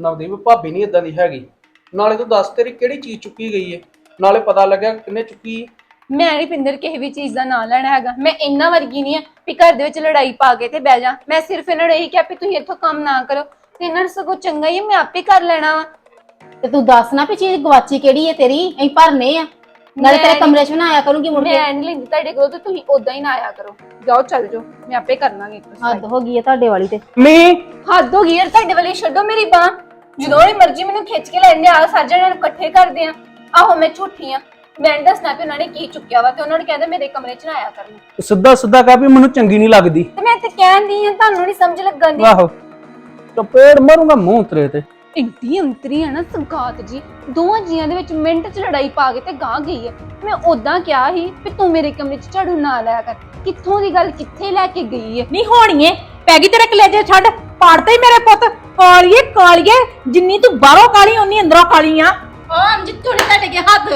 ਨਵਦੀਪ ਭਾਬੀ ਨਹੀਂ ਇਦਾਂ ਦੀ ਹੈਗੀ। ਨਾਲੇ ਤੂੰ ਦੱਸ ਤੇਰੀ ਕਿਹੜੀ ਚੀਜ਼ ਚੁੱਕੀ ਗਈ ਏ? ਨਾਲੇ ਪਤਾ ਲੱਗਿਆ ਕਿੰਨੇ ਚੁੱਕੀ ਏ? ਮੈਂ ਨਹੀਂ ਪਿੰਦਰ ਕਿਸੇ ਵੀ ਚੀਜ਼ ਦਾ ਨਾਂ ਲੈਣਾ ਹੈਗਾ। ਮੈਂ ਇੰਨਾ ਵਰਗੀ ਨਹੀਂ ਆ ਵੀ ਘਰ ਦੇ ਵਿੱਚ ਲੜਾਈ ਪਾ ਕੇ ਤੇ ਬਹਿ ਜਾ। ਮੈਂ ਸਿਰਫ ਇਹਨਾਂ ਨੂੰ ਇਹੀ ਕਿਹਾ ਵੀ ਤੁਸੀਂ ਇੱਥੋਂ ਕੰਮ ਨਾ ਕਰੋ। ਤੇ ਇਹਨਾਂ ਨੂੰ ਸਗੋਂ ਚੰਗਾ ਹੀ ਹੈ, ਮੈਂ ਆਪੇ ਕਰ ਲੈਣਾ ਵਾ। ਤੇ ਤੂੰ ਦੱਸ ਨਾ ਵੀ ਚੀਜ਼ ਗਵਾਚੀ ਕਿਹੜੀ ਹੈ ਤੇਰੀ? ਅਸੀਂ ਭਰਨੇ ਆ। ਨਾਲੇ ਮੈਂ ਤੇਰੇ ਨੀ- ਕਮਰੇ 'ਚ ਨਾ ਆਇਆ ਕਰੂੰਗੀ ਮੁੜ ਕੇ। ਮੈਂ ਨਹੀਂ ਲੈਂਦੀ ਤੁਹਾਡੇ ਕੋਲ ਤੇ ਤੁਸੀਂ ਉਦਾਂ ਹੀ ਨਾ ਆਇਆ ਕਰੋ। ਜਾਓ ਚੱਲ ਜਾਓ। ਮੈਂ ਆਪੇ ਕਰ ਲਾਂਗੀ ਇੱਕ ਹੱਦ ਹੋ ਗਈ ਹੈ ਤੁਹਾਡੇ ਵਾਲੀ ਤੇ। ਮੀ ਹੱਦ ਹੋ ਗਈ ਯਾਰ ਤੁਹਾਡੇ ਵਾਲੀ ਛੱਡੋ ਮੇਰੀ ਬਾਹ। ਜਦੋਂ ਇਹ ਮਰਜ਼ੀ ਮੈਨੂੰ ਖਿੱਚ ਕੇ ਲੈਣ ਆ ਸਾਰੇ ਜਣਿਆਂ ਨੂੰ ਇਕੱਠੇ ਕਰਦੇ ਆ। ਆਹੋ ਮੈਂ ਝੂਠੀ ਆ। ਮੈਂ ਨੀ ਦੱਸਣਾ ਕਿ ਉਹਨਾਂ ਨੇ ਕੀ ਚੁੱਕਿਆ ਵਾ ਤੇ ਉਹਨਾਂ ਨੇ ਕਹਿੰਦੇ ਮੇਰੇ ਕਮਰੇ 'ਚ ਨਾ ਆਇਆ ਕਰਨ। ਸਿੱਧਾ ਸਿੱਧਾ ਕਹਿ ਵੀ ਮੈਨੂੰ ਚੰਗੀ ਨਹੀਂ ਲੱਗਦੀ। ਤੇ ਮੈਂ ਤੇ ਕਹਿੰਦੀ ਆ ਤੁਹਾਨੂੰ ਨਹੀਂ ਸਮਝ ਲੱਗਣ ਦੀ ਆਹੋ। ਚਪੇੜ ਮਾਰੂੰਗਾ ਮੂੰਹ ਤੇਰੇ ਤੇ। ਇੰਨੀ ਅੰਤਰੀ ਹੈ ਨਾ ਸੰਕਾਤ ਜੀ ਦੋਵਾਂ ਜੀਆਂ ਦੇ ਵਿੱਚ ਮਿੰਟ 'ਚ ਲੜਾਈ ਪਾ ਕੇ ਤੇ ਗਾਂ ਗਈ ਹੈ ਮੈਂ ਉਦਾਂ ਕਿਹਾ ਸੀ ਵੀ ਤੂੰ ਮੇਰੇ ਕਮਰੇ 'ਚ ਝਾੜੂ ਨਾ ਲਾਇਆ ਕਰ। ਕਿੱਥੋਂ ਦੀ ਗੱਲ ਕਿੱਥੇ ਲੈ ਕੇ ਗਈ ਹੈ ਨਹੀਂ ਹੋਣੀਏ ਪੈ ਗਈ ਤੇਰੇ ਕਲੇਜੇ ਛੱਡ ਪਾੜਤਾ ਹੀ ਮੇਰੇ ਪੁੱਤ। ਕਾਲੀਏ ਕਾਲੀਏ ਜਿੰਨੀ ਤੂੰ ਬਾਹਰੋਂ ਕਾਲੀ ਓਨੀ ਅੰਦਰੋਂ ਕਾਲੀ ਆ। ਹਾਂ ਜਿੱਥੋਂ ਨਹੀਂ ਤੁਹਾਡੇ ਕੇ ਹੱਦ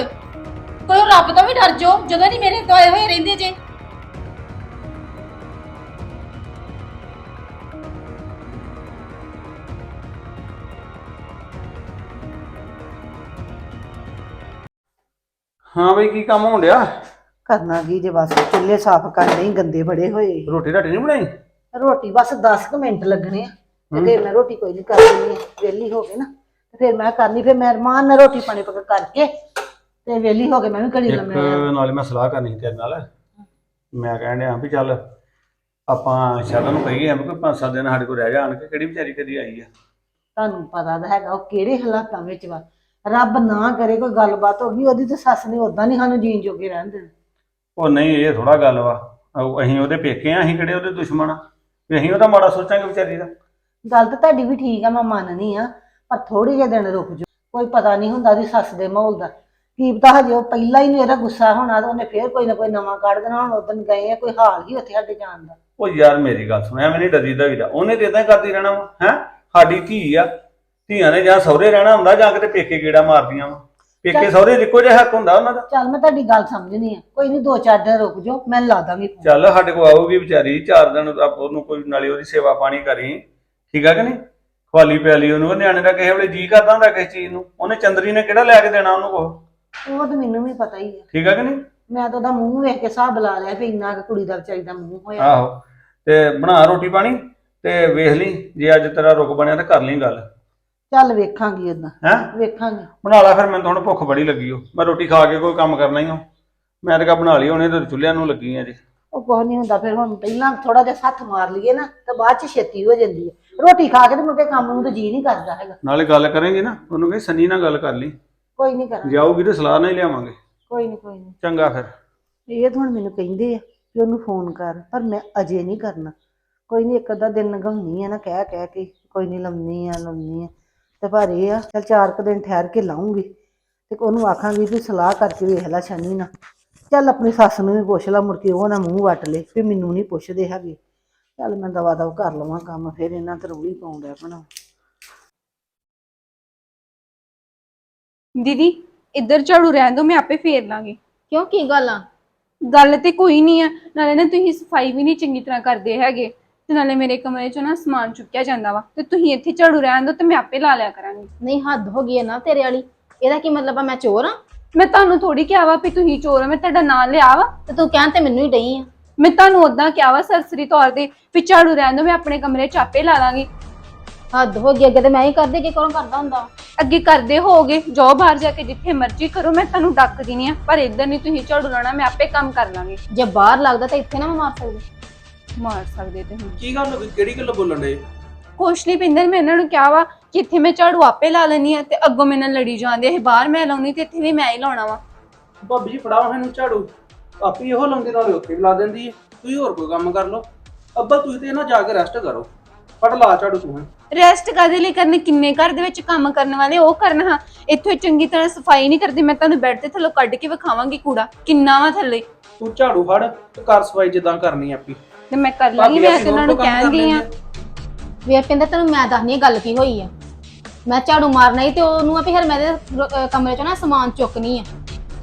ਕੋਈ ਰੱਬ ਤੋਂ ਵੀ ਡਰ ਜੋ ਜਦੋਂ ਨਹੀਂ ਮੇਰੇ ਤੋਏ ਹੋਏ ਰਹਿੰਦੇ ਜੇ। ਹਾਂ ਬਈ ਕੀ ਕੰਮ ਹੋਣ ਡਿਆ? ਕਰਨਾ ਕੀ ਜੇ ਬਸ ਚੁੱਲ੍ਹੇ ਸਾਫ਼ ਕਰਨੇ ਹੀ ਗੰਦੇ ਬੜੇ ਹੋਏ। ਰੋਟੀ ਰਾਟੀ ਨਹੀਂ ਬਣਾਈ? ਰੋਟੀ ਬਸ 10 ਕੁ ਮਿੰਟ ਲੱਗਣੇ ਆ ਤੇ ਫਿਰ ਮੈਂ ਰੋਟੀ ਕੋਈ ਨਹੀਂ ਕਰ ਦਿੰਦੀ ਵਿਹਲੀ ਹੋ ਕੇ ਨਾ ਤੇ ਫਿਰ ਮੈਂ ਕਰਨੀ ਫਿਰ ਮੈਂ ਰਮਾਨ ਨਾਲ ਰੋਟੀ ਪਾਣੀ ਪਕਾ ਕਰਕੇ ਤੇ ਵਿਹਲੀ ਹੋ ਕੇ ਮੈਂ ਵੀ ਘੜੀ ਇੱਕ ਲੰਮੇ ਨਾਲੇ ਮੈਂ ਸਲਾਹ ਕਰਨੀ ਸੀ ਤੇਰੇ ਨਾਲ। ਮੈਂ ਕਹਿਣ ਡਿਆ ਵੀ ਚੱਲ ਆਪਾਂ ਸ਼ਰਨ ਨੂੰ ਕਹੀਏ ਵੀ ਕੋਈ ਪੰਜ ਸੱਤ ਦਿਨ ਸਾਡੇ ਕੋਲ ਰਹਿ ਜਾਣ ਕੇ ਕਿਹੜੀ ਵਿਚਾਰੀ ਕਦੀ ਆਈ ਆ? ਤੁਹਾਨੂੰ ਪਤਾ ਤਾਂ ਹੈਗਾ ਉਹ ਕਿਹੜੇ ਹਾਲਾਤਾਂ ਵਿੱਚ ਵਾ। ਰੱਬ ਨਾ ਕਰੇ ਕੋਈ ਗੱਲਬਾਤ ਹੋ ਗਈ ਉਹਦੀ ਤੇ ਸੱਸ ਨੇ ਉਦਾਂ ਨਹੀਂ ਸਾਨੂੰ ਜੀਣ ਜੋਗੇ ਰਹਿਣ ਦੇਣਾ। ਉਹ ਨਹੀਂ ਇਹ ਥੋੜਾ ਗੱਲ ਵਾ। ਉਹ ਅਸੀਂ ਉਹਦੇ ਪੇਕੇ ਆ ਅਸੀਂ ਕਿਹੜੇ ਉਹਦੇ ਦੁਸ਼ਮਣ ਆ? ਵੀ ਅਸੀਂ ਉਹਦਾ ਮਾੜਾ ਸੋਚਾਂਗੇ ਵਿਚਾਰੀ ਦਾ। ਗੱਲ ਤਾਂ ਤੁਹਾਡੀ ਵੀ ਠੀਕ ਆ ਮੈਂ ਮੰਨਨੀ ਆ ਪਰ ਥੋੜੇ ਜਿਹੇ ਦਿਨ ਰੁਕ ਜਾਓ। ਕੋਈ ਪਤਾ ਨਹੀਂ ਹੁੰਦਾ ਉਹਦੀ ਸੱਸ ਦੇ ਮਾਹੌਲ ਦਾ। ਕੀ ਪਤਾ ਹਜੇ ਉਹ ਪਹਿਲਾਂ ਹੀ ਇਹਦਾ ਗੁੱਸਾ ਹੋਣਾ ਤੇ ਉਹਨੇ ਫੇਰ ਕੋਈ ਨਾ ਕੋਈ ਨਵਾਂ ਕੱਢ ਦੇਣਾ ਹੁਣ ਉਦੋਂ ਗਏ ਆ ਕੋਈ ਹਾਲ ਹੀ ਉੱਥੇ ਸਾਡੇ ਜਾਣ ਦਾ। ਉਹ ਯਾਰ ਮੇਰੀ ਗੱਲ ਸੁਣ ਐਵੇਂ ਨਹੀਂ ਡਰੀ ਦਾ ਵੀਦਾ ਉਹਨੇ ਤੇ ਇਦਾਂ ਹੀ ਕਰਦੀ ਰਹਿਣਾ ਵਾ ਹੈ? ਸਾਡੀ ਧੀ ਆ। ਧੀਆਂ ਨੇ ਜਾਂ ਸਹੁਰੇ ਰਹਿਣਾ ਹੁੰਦਾ ਜਾਂ ਕਿਤੇ ਪੇਕੇ ਗੇੜਾ ਮਾਰਦੀਆਂ ਵਾ। ਪੇਕੇ ਸਹੁਰੇ ਇੱਕੋ ਜਿਹਾ ਹੱਕ ਹੁੰਦਾ ਉਹਨਾਂ ਦਾ। ਚੱਲ ਮੈਂ ਤੁਹਾਡੀ ਗੱਲ ਸਮਝਣੀ ਆ ਕੋਈ ਨਹੀਂ ਦੋ ਚਾਰ ਦਿਨ ਰੁਕ ਜਾਓ ਮੈਂ ਲਾ ਦਾਂਗੀ phone। ਚੱਲ ਸਾਡੇ ਕੋਲ ਆਊਗੀ ਵਿਚਾਰੀ ਚਾਰ ਦਿਨ ਆਪ ਉਹਨੂੰ ਕੋਈ ਨਾਲੇ ਉਹਦੀ ਸੇਵਾ ਪਾਣੀ ਕਰੀ। ਠੀਕ ਆ ਕਿ ਨਹੀਂ? ਖਵਾਲੀ ਪਿਆਲੀ ਉਹਨੂੰ ਉਹ ਨਿਆਣੇ ਦਾ ਕਿਸੇ ਵੇਲੇ ਜੀ ਕਰਦਾ ਹੁੰਦਾ ਕਿਸੇ ਚੀਜ਼ ਨੂੰ। ਉਹਨੇ ਚੰਦਰੀ ਨੇ ਕਿਹੜਾ ਲੈ ਕੇ ਦੇਣਾ ਉਹਨੂੰ ਕੋ ਉਹ ਤਾਂ ਮੈਨੂੰ ਵੀ ਪਤਾ ਹੀ ਆ। ਠੀਕ ਆ ਕਿ ਨਹੀਂ? ਮੈਂ ਤਾਂ ਉਹਦਾ ਮੂੰਹ ਵੇਖ ਕੇ ਹਿਸਾਬ ਲਾ ਲਿਆ ਵੀ ਇੰਨਾ ਕੁ ਕੁੜੀ ਦਾ ਵਿਚਾਰੀ ਦਾ ਮੂੰਹ ਹੋਇਆ। ਆਹੋ। ਤੇ ਬਣਾ ਰੋਟੀ ਪਾਣੀ ਤੇ ਵੇਖ ਲਈ ਜੇ ਅੱਜ ਤੇਰਾ ਰੁਕ ਬਣਿਆ ਤਾਂ ਕਰ ਲਈ ਗੱਲ। ਚੱਲ ਵੇਖਾਂਗੀ ਉਦਾਂ ਹੈ? ਵੇਖਾਂਗੀ। ਬਣਾ ਲਾ ਫਿਰ ਮੈਨੂੰ ਤਾਂ ਹੁਣ ਭੁੱਖ ਬੜੀ ਲੱਗੀ ਓ। ਮੈਂ ਰੋਟੀ ਖਾ ਕੇ ਕੋਈ ਕੰਮ ਕਰਨਾ ਹੀ ਆ ਮੈਂ ਤਾਂ ਕਾ ਬਣਾ ਲਈ ਉਹਨੇ ਤੇ ਚੁੱਲ੍ਹਿਆਂ ਨੂੰ ਲੱਗੀ ਆ ਜੀ ਉਹ ਕੁਛ ਨਹੀਂ ਹੁੰਦਾ ਫਿਰ ਹੁਣ ਪਹਿਲਾਂ ਥੋੜਾ ਜਿਹਾ ਹੱਥ ਮਾਰ ਲਈਏ ਨਾ ਤਾਂ ਬਾਅਦ ਚ ਛੇਤੀ ਹੋ ਜਾਂਦੀ ਹੈ ਰੋਟੀ ਖਾ ਕੇ ਤੇ ਮੁੜ ਕੇ ਕੰਮ ਨੂੰ ਤਾਂ ਜੀ ਨਹੀਂ ਕਰਦਾ ਹੈਗਾ। ਨਾਲੇ ਗੱਲ ਕਰਾਂਗੇ ਨਾ ਉਹਨੂੰ ਕਹੀ ਸੰਨੀ ਨਾਲ ਗੱਲ ਕਰ ਲਈ। ਕੋਈ ਨਹੀਂ ਕਰਾਂ ਜਾਊਗੀ ਤੇ ਸਲਾਹ ਨਾਲ ਹੀ ਲਿਆਵਾਂਗੇ। ਕੋਈ ਨਹੀਂ ਕੋਈ ਨਹੀਂ ਚੰਗਾ ਫਿਰ। ਇਹ ਤਾਂ ਹੁਣ ਮੈਨੂੰ ਕਹਿੰਦੇ ਆ ਕਿ ਉਹਨੂੰ ਫੋਨ ਕਰ ਪਰ ਮੈਂ ਅਜੇ ਨਹੀਂ ਕਰਨਾ। ਕੋਈ ਨਹੀਂ ਇੱਕ ਅੱਧਾ ਦਿਨ ਲੰਘਾਉਣੀ ਆ ਨਾ ਕਹਿ ਕਹਿ ਕੇ। ਕੋਈ ਨਹੀਂ ਲੰਮੀ ਆ ਲੰਮੀ ਆ। ਤੇ ਪਰ ਇਹ ਆ ਚਲ ਚਾਰ ਕੁ ਦਿਨ ਠਹਿਰ ਕੇ ਲਾਉਂਗੀ। ਤੇ ਉਹਨੂੰ ਆਖਾਂਗੀ ਵੀ ਸਲਾਹ ਕਰਕੇ ਵੇਖ ਲੈ ਸ਼ਨੀ ਨਾ ਚੱਲ ਆਪਣੀ ਸੱਸ ਨੂੰ ਵੀ ਪੁੱਛ ਲਾ ਮੁੜ ਕੇ ਉਹ ਨਾ ਮੂੰਹ ਵੱਟ ਲੇ ਵੀ ਮੈਨੂੰ ਨਹੀਂ ਪੁੱਛਦੇ ਹੈਗੇ। ਚੱਲ ਮੈਂ ਦਵਾ ਦਵ ਕਰ ਲਵਾਂ ਕੰਮ ਫਿਰ ਇਹਨਾਂ ਤੇ ਰੂੜੀ ਪਾਉਂਦਾ ਆਪਣਾ। ਦੀਦੀ ਇੱਧਰ ਝਾੜੂ ਰਹਿਣ ਦਿਓ ਮੈਂ ਆਪੇ ਫੇਰ ਲਾਂਗੀ। ਕਿਉਂ ਕੀ ਗੱਲ ਆ? ਗੱਲ ਤੇ ਕੋਈ ਨਹੀਂ ਆ ਨਾਲੇ ਨਾ ਤੁਸੀਂ ਸਫ਼ਾਈ ਵੀ ਨਹੀਂ ਚੰਗੀ ਤਰ੍ਹਾਂ ਕਰਦੇ ਹੈਗੇ। ਤੇ ਨਾਲੇ ਮੇਰੇ ਕਮਰੇ 'ਚੋਂ ਨਾ ਸਮਾਨ ਚੁੱਕਿਆ ਜਾਂਦਾ ਵਾ ਤੇ ਤੁਸੀਂ ਇੱਥੇ ਝਾੜੂ ਰਹਿਣ ਦਿਓ ਤੇ ਮੈਂ ਆਪੇ ਲਾ ਲਿਆ ਕਰਾਂਗੀ। ਨਹੀਂ ਹੱਦ ਹੋ ਗਈ ਹੈ ਨਾ ਤੇਰੇ ਵਾਲੀ। ਇਹਦਾ ਕੀ ਮਤਲਬ ਆ ਮੈਂ ਚੋਰ ਆ ਮੈਂ ਤੁਹਾਨੂੰ ਥੋੜੀ ਕਿਹਾ ਵਾ ਵੀ ਤੁਸੀਂ ਚੋਰ ਹੋ ਮੈਂ ਤੁਹਾਡਾ ਨਾਂ ਲਿਆ ਵਾ। ਤੇ ਤੂੰ ਕਹਿਣ ਤੇ ਮੈਨੂੰ ਹੀ ਡਈ ਆ। ਮੈਂ ਤੁਹਾਨੂੰ ਉਦਾਂ ਕਿਹਾ ਵਾ ਸਰਸਰੀ ਤੌਰ ਤੇ ਵੀ ਝਾੜੂ ਰਹਿਣ ਦਿਓ ਮੈਂ ਆਪਣੇ ਕਮਰੇ 'ਚ ਆਪੇ ਲਾ ਲਾਂਗੀ। ਹੱਦ ਹੋ ਗਈ ਅੱਗੇ ਤੇ ਮੈਂ ਹੀ ਕਰਦੀ ਕਿ ਕੌਣ ਕਰਦਾ ਹੁੰਦਾ? ਅੱਗੇ ਕਰਦੇ ਹੋਗੇ ਜਾਓ ਬਾਹਰ ਜਾ ਕੇ ਜਿੱਥੇ ਮਰਜ਼ੀ ਕਰੋ ਮੈਂ ਤੁਹਾਨੂੰ ਡੱਕਦੀ ਨਹੀਂ ਆ ਪਰ ਇੱਧਰ ਨਹੀਂ ਤੁਸੀਂ ਝਾੜੂ ਲਾਉਣਾ ਮੈਂ ਆਪੇ ਕੰਮ ਕਰ ਲਾਂਗੀ। ਜੇ ਬਾਹਰ ਲੱਗਦਾ ਤਾਂ ਇੱਥੇ ਨਾ ਮੈਂ ਮਾਰ ਸਕਦੀ। ਮਾਰ ਸਕਦੇ ਤੁਸੀਂ ਕੀ ਗੱਲ ਹੋ ਗਈ? ਕਿਹੜੀ ਗੱਲ ਬੋਲਣ ਡੇ ਕੁਛ ਨਹੀਂ ਪਿੰਦਰ ਮੈਂ ਇਹਨਾਂ ਨੂੰ ਕਿਹਾ ਵਾ ਕਿ ਇੱਥੇ ਮੈਂ ਝਾੜੂ ਆਪੇ ਲਾ ਲੈਣੀ ਆ ਤੇ ਅੱਗੋਂ ਮੇਰੇ ਨਾਲ ਲੜੀ ਜਾਂਦੇ ਇਹ ਬਾਹਰ ਮੈਂ ਲਾਉਣੀ ਤੇ ਇੱਥੇ ਵੀ ਮੈਂ ਹੀ ਲਾਉਣਾ ਵਾ। ਭਾਬੀ ਜੀ ਫੜਾਓ ਇਹਨੂੰ ਝਾੜੂ। ਆਪੀ ਇਹੋ ਲਾਉਂਦੀ ਨਾਲੇ ਉੱਥੇ ਵੀ ਲਾ ਦਿੰਦੀ ਹੈ ਤੁਸੀਂ ਹੋਰ ਕੋਈ ਕੰਮ ਕਰ ਲਓ। ਅੱਬਾ ਤੁਸੀਂ ਤੇ ਨਾ ਜਾ ਕੇ ਰੈਸਟ ਕਰੋ। ਫੜ ਲਾ ਝਾੜੂ ਤੂੰ ਹੁਣ। ਰੈਸਟ ਕਾਦੇ ਲਈ ਕਰਨੇ? ਕਿੰਨੇ ਘਰ ਦੇ ਵਿੱਚ ਕੰਮ ਕਰਨ ਵਾਲੇ ਉਹ ਕਰਨ ਹਾਂ। ਇੱਥੋਂ ਚੰਗੀ ਤਰ੍ਹਾਂ ਸਫ਼ਾਈ ਨਹੀਂ ਕਰਦੇ। ਮੈਂ ਤੁਹਾਨੂੰ ਬੈੱਡ ਤੇ ਥੱਲੋਂ ਕੱਢ ਕੇ ਵਿਖਾਵਾਂਗੀ ਕੂੜਾ। ਕਿੰਨਾ ਵਾ ਥੱਲੇ? ਤੂੰ ਝਾੜੂ ਫੜ ਤੇ ਕਰ ਸਫ਼ਾਈ ਜਿੱਦਾਂ ਕਰਨੀ ਆਪੀ। ਤੇ ਮੈਂ ਕਰ ਲਾਂਗੀ ਮੈਂ ਤੇ ਉਹਨਾਂ ਨੂੰ ਕਹਿਣ ਗਈ ਆ। ਵੇ ਕਹਿੰਦਾ ਤੈਨੂੰ ਮੈਂ ਦੱਸਣੀ ਆ ਗੱਲ ਕੀ ਹੋਈ ਆ। ਮੈਂ ਝਾੜੂ ਮਾਰਨਾ ਹੀ ਤੇ ਉਹਨੂੰ ਆ ਵੀ ਫਿਰ ਮੈਂ ਇਹਦੇ ਰ- ਅਹ ਕਮਰੇ ਚੋਂ ਨਾ ਸਮਾਨ ਚੁੱਕਣੀ ਆ।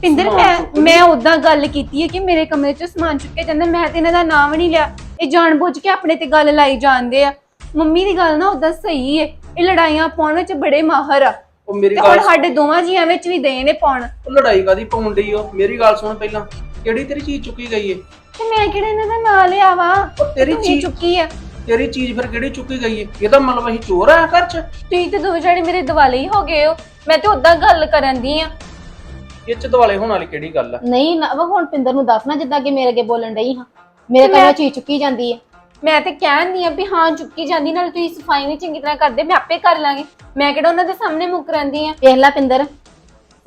ਪਿੰਦਰ ਮੈਂ। ਮੈਂ ਉਦਾਂ ਗੱਲ ਕੀਤੀ ਹੈ ਕਿ ਮੇਰੇ ਕਮਰੇ 'ਚ ਸਮਾਨ ਚੁੱਕਿਆ ਜਾਂਦਾ ਮੈਂ ਤੇ ਇਹਨਾਂ ਦਾ ਨਾਮ ਨਹੀਂ ਲਿਆ। ਇਹ ਜਾਣਬੁੱਝ ਕੇ ਆਪਣੇ ਤੇ ਗੱਲ ਲਾਈ ਜਾਂਦੇ ਆ। ਮੰਮੀ ਦੀ ਗੱਲ ਨਾ ਉਦਾਂ ਸਹੀ ਹੈ ਇਹ ਲੜਾਈਆਂ ਪਾਉਣ ਵਿੱਚ ਬੜੇ ਮਾਹਰ ਆ। ਉਹ ਮੇਰੀ ਤੇ ਗੱਲ ਸਾਡੇ ਦੋਵਾਂ ਜੀਆਂ ਵਿੱਚ ਵੀ ਦੇ ਨੇ ਪਾਉਣ। ਉਹ ਲੜਾਈ ਕਾਦੀ ਪਾਉਣ ਡਈ ਉਹ ਮੇਰੀ ਗੱਲ ਸੁਣ ਪਹਿਲਾਂ। ਕਿਹੜੀ ਤੇਰੀ ਚੀਜ਼ ਚੁੱਕੀ ਗਈ ਏ? ਤੇ ਮੈਂ ਕਿਹੜਾ ਇਹਨਾਂ ਦਾ ਨਾਂ ਲਿਆ ਵਾ ਉਹ ਤੇਰੀ ਚੀਜ਼ ਚੁੱਕੀ ਆ। ਤੇਰੀ ਚੀਜ਼ ਫਿਰ ਕਿਹੜੀ ਚੁੱਕੀ ਗਈ ਏ? ਇਹਦਾ ਮਤਲਬ ਅਸੀਂ ਚੋਰ ਆ ਘਰ 'ਚ। ਤੁਸੀਂ ਤੇ ਦੋਵੇਂ ਜਣੇ ਮੇਰੇ ਦਿਵਾਲੇ ਹੀ ਹੋ ਗਏ ਹੋ। ਮੈਂ ਤੇ ਉਦਾਂ ਗੱਲ ਕਰਨ ਦੀ ਆ। ਇਹ 'ਚ ਦਿਵਾਲੇ ਹੋਣ ਵਾਲੀ ਕਿਹੜੀ ਗੱਲ ਆ? ਨਹੀਂ ਨਾ ਵਾ ਹੁਣ ਪਿੰਦਰ ਨੂੰ ਦੱਸਣਾ ਜਿੱਦਾਂ ਕਿ ਮੇਰੇ ਅੱਗੇ ਬੋਲਣ ਡਈ ਹਾਂ। ਮੇਰੇ ਤੇ ਕੋਲ ਮੈਂ- ਚੀਜ਼ ਚੁੱਕੀ ਜਾਂਦੀ ਹੈ ਮੈਂ ਤੇ ਕਹਿੰਦੀ ਆ ਵੀ ਹਾਂ ਚੁੱਕੀ ਜਾਂਦੀ ਨਾਲ ਤੁਸੀਂ ਸਫ਼ਾਈ ਨਹੀਂ ਚੰਗੀ ਤਰ੍ਹਾਂ ਕਰਦੇ ਮੈਂ ਆਪੇ ਕਰ ਲਾਂਗੀ। ਮੈਂ ਕਿਹੜਾ ਉਹਨਾਂ ਦੇ ਸਾਹਮਣੇ ਮੁੱਕ ਰਹਿੰਦੀ ਆ? ਵੇਖ ਲੈ ਪਿੰਦਰ